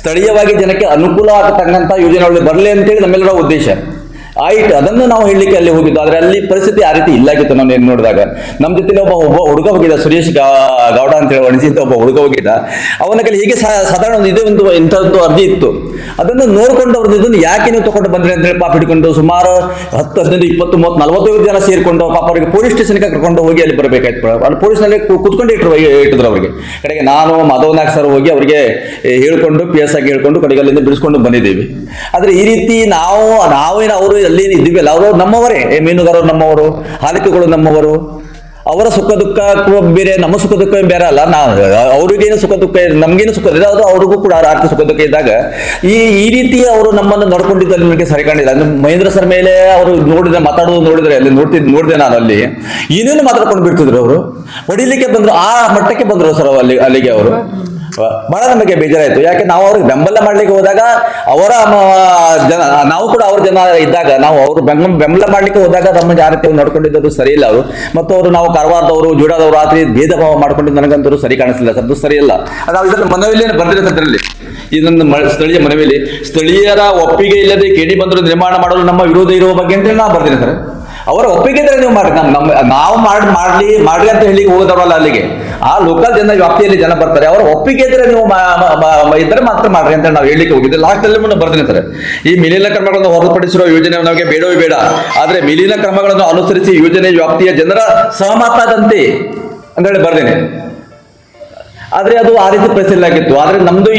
Speaker 4: ಸ್ಥಳೀಯವಾಗಿ ಜನಕ್ಕೆ ಅನುಕೂಲ ಆಗತಕ್ಕಂಥ ಯೋಜನೆಗಳು ಬರಲಿ ಅಂತೇಳಿ ನಮ್ಮೆಲ್ಲರ ಉದ್ದೇಶ. ಆಯ್ತು, ಅದನ್ನು ನಾವು ಹೇಳಲಿಕ್ಕೆ ಅಲ್ಲಿ ಹೋಗಿದ್ದು. ಆದ್ರೆ ಅಲ್ಲಿ ಪರಿಸ್ಥಿತಿ ಆ ರೀತಿ ಇಲ್ಲಾಗಿತ್ತು ನಾನು ಏನು ನೋಡಿದಾಗ. ನಮ್ಮ ಜೊತೆ ಒಬ್ಬ ಒಬ್ಬ ಹುಡುಗ ಹೋಗಿದ್ದ, ಸುರೇಶ್ ಗೌಡ ಅಂತ ಹೇಳಿ ಒಣಸಿದ್ದ ಒಬ್ಬ ಹುಡುಗ ಹೋಗಿದ್ದ. ಅವನ ಕೈಲಿ ಹೀಗೆ ಸಾಧಾರಣ ಒಂದು ಇದೇ ಒಂದು ಇಂಥದ್ದು ಅರ್ಜಿ ಇತ್ತು. ಅದನ್ನು ನೋಡಿಕೊಂಡು ಅವ್ರದ್ದು ಇದನ್ನು ಯಾಕೆ ನೀವು ತಗೊಂಡು ಬಂದ್ರಿ ಅಂತ ಹೇಳಿ ಪಾಪ ಹಿಡ್ಕೊಂಡು ಸುಮಾರು ಹತ್ತು ಹದಿನೈದು, ಇಪ್ಪತ್ತು, ಮೂವತ್ತು, ನಲವತ್ತೈದು ಜನ ಸೇರಿಕೊಂಡು ಪಾಪ ಅವರಿಗೆ ಪೊಲೀಸ್ ಸ್ಟೇಷನ್ಗೆ ಕರ್ಕೊಂಡು ಹೋಗಿ ಅಲ್ಲಿ ಬರಬೇಕಾಯ್ತು. ಅಲ್ಲಿ ಪೊಲೀಸ್ನಲ್ಲಿ ಕುತ್ಕೊಂಡು ಇಟ್ಟರು ಇಟ್ಟಿದ್ರು ಅವರಿಗೆ. ಕಡೆಗೆ ನಾನು ಮಾಧವನಾಗ್ ಸರ್ ಹೋಗಿ ಅವರಿಗೆ ಹೇಳ್ಕೊಂಡು ಪಿ ಎಸ್ ಆಗಿ ಹೇಳ್ಕೊಂಡು ಕಡೆಗೆ ಅಲ್ಲಿಂದ ಬಿಡಿಸ್ಕೊಂಡು ಬಂದಿದ್ದೀವಿ. ಆದರೆ ಈ ರೀತಿ ನಾವು, ನಾವೇನು ಅವರು ಎಲ್ಲಿ ಇದ್ದೀವಲ್ಲ ಅವರು ನಮ್ಮವರೇ. ಮೀನುಗಾರರು ನಮ್ಮವರು, ಹಾಲಿಕೆಗಳು ನಮ್ಮವರು. ಅವರ ಸುಖ ದುಃಖ ಬೇರೆ, ನಮ್ಮ ಸುಖ ದುಃಖ ಬೇರೆ ಅಲ್ಲ? ನಾ, ಅವ್ರಿಗೇನು ಸುಖ ದುಃಖ ನಮ್ಗೇನು ಸುಖ ಇದೆ ಅದು ಅವ್ರಿಗೂ ಕೂಡ ಆರ್ಥಿಕ ಸುಖ ದುಃಖ ಇದ್ದಾಗ ಈ ಈ ರೀತಿ ಅವರು ನಮ್ಮನ್ನು ನೋಡ್ಕೊಂಡಿದ್ದಲ್ಲಿ ನನಗೆ ಸರಿ ಕಾಣಿಲ್ಲ ಮಹೇಂದ್ರ ಸರ್ ಮೇಲೆ ಅವರು ನೋಡಿದ್ರೆ ಮಾತಾಡೋದು ನೋಡಿದ್ರೆ, ಅಲ್ಲಿ ನೋಡ್ತಿದ್ ನೋಡಿದೆ ನಾನು ಅಲ್ಲಿ. ಏನೇನು ಮಾತಾಡ್ಕೊಂಡು ಬಿಡ್ತಿದ್ರು ಅವರು? ಹೊಡಿಲಿಕ್ಕೆ ಬಂದ್ರು, ಆ ಮಟ್ಟಕ್ಕೆ ಬಂದ್ರು ಸರ್ ಅಲ್ಲಿ, ಅಲ್ಲಿಗೆ ಅವರು. ಬಹಳ ನಮಗೆ ಬೇಜಾರಾಯ್ತು. ಯಾಕೆ ನಾವು ಅವ್ರಿಗೆ ಬೆಂಬಲ ಮಾಡ್ಲಿಕ್ಕೆ ಹೋದಾಗ ಅವರ ಜನ ನಾವು ಕೂಡ ಅವ್ರ ಜನ ಇದ್ದಾಗ ನಾವು ಅವರು ಬೆಂಬಲ ಮಾಡ್ಲಿಕ್ಕೆ ಹೋದಾಗ ನಮ್ಮ ಆ ರೀತಿ ಸರಿಯಿಲ್ಲ ಸರಿ ಇಲ್ಲ ಅವರು. ಮತ್ತು ಅವರು ನಾವು ಕಾರವಾರದವರು, ಜೂಡಾದವರು ರಾತ್ರಿ ರೀತಿ ಭೇದ ಭಾವ ಮಾಡ್ಕೊಂಡು ನನಗಂತೂ ಸರಿ ಕಾಣಿಸಲಿಲ್ಲ. ಅದು ಸರಿ ಇಲ್ಲ ನಾವು ಇದನ್ನು ಮನವಿಯಲ್ಲಿ ಇದನ್ನು ಮ- ಸ್ಥಳೀಯ ಮನವಿಯಲ್ಲಿ. ಸ್ಥಳೀಯರ ಒಪ್ಪಿಗೆ ಇಲ್ಲದೆ ಕೇಳಿ ಬಂದರು ನಿರ್ಮಾಣ ಮಾಡಲು ನಮ್ಮ ವಿರೋಧ ಇರುವ ಬಗ್ಗೆ ಅಂತೇಳಿ ನಾವು ಬರ್ತೀನಿ ಸರ್. ಅವರ ಒಪ್ಪಿಗೆ ಇದ್ರೆ ನೀವು ಮಾಡಿ ನಮ್ಮ ನಾವು ಮಾಡಿ ಮಾಡ್ಲಿ ಮಾಡ್ಲಿ ಅಂತ ಹೇಳಿ ಹೋಗೋದವಲ್ಲ ಅಲ್ಲಿಗೆ. ಆ ಲೋಕಲ್ ಜನ ವ್ಯಾಪ್ತಿಯಲ್ಲಿ ಜನ ಬರ್ತಾರೆ. ಅವರ ಒಪ್ಪಿಗೆ ಇದ್ರೆ ನೀವು ಇದ್ರೆ ಮಾತ್ರ ಮಾಡ್ರಿ ಅಂತ ನಾವು ಹೇಳಿಕ್ಕೆ ಹೋಗಿದ್ದೆ. ಲಾಸ್ಟ್ ಅಲ್ಲಿ ಬರ್ತೀನಿ ಸರ್. ಈ ಮಿಲೀನ ಕ್ರಮಗಳನ್ನು ಹೊರತುಪಡಿಸಿರುವ ಯೋಜನೆ ನಮಗೆ ಬೇಡವೇ ಬೇಡ. ಆದ್ರೆ ಮಿಲೀನ ಕ್ರಮಗಳನ್ನು ಅನುಸರಿಸಿ ಯೋಜನೆ ವ್ಯಾಪ್ತಿಯ ಜನರ ಸಹಮತದಂತೆ ಅಂತ ಹೇಳಿ ಬರ್ದೇನೆ ಆದ್ರೆ ಅದು ಆ ರೀತಿ ಪರಿಸ್ಥಿತಿ ಆಗಿತ್ತು. ಆದ್ರೆ ನಮ್ದು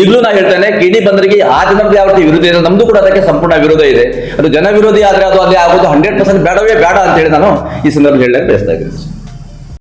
Speaker 4: ಈಗಲೂ ನಾ ಹೇಳ್ತೇನೆ, ಕಿಡಿ ಬಂದರಿಗೆ ಆ ಜನರದ್ದು ಯಾವ ರೀತಿ ವಿರೋಧ ಇದೆ. ನಮ್ದು ಕೂಡ ಅದಕ್ಕೆ ಸಂಪೂರ್ಣ ವಿರೋಧ ಇದೆ. ಅದು ಜನ ವಿರೋಧಿ ಆದ್ರೆ ಅದು ಅಲ್ಲಿ ಆಗೋದು ಹಂಡ್ರೆಡ್ ಪರ್ಸೆಂಟ್ ಬೇಡವೇ ಬೇಡ ಅಂತ ಹೇಳಿ ನಾನು ಈ ಸಂದರ್ಭದಲ್ಲಿ ಹೇಳಕ್ಕೆ ಬಯಸ್ತಾ ಇದ್ದೀನಿ.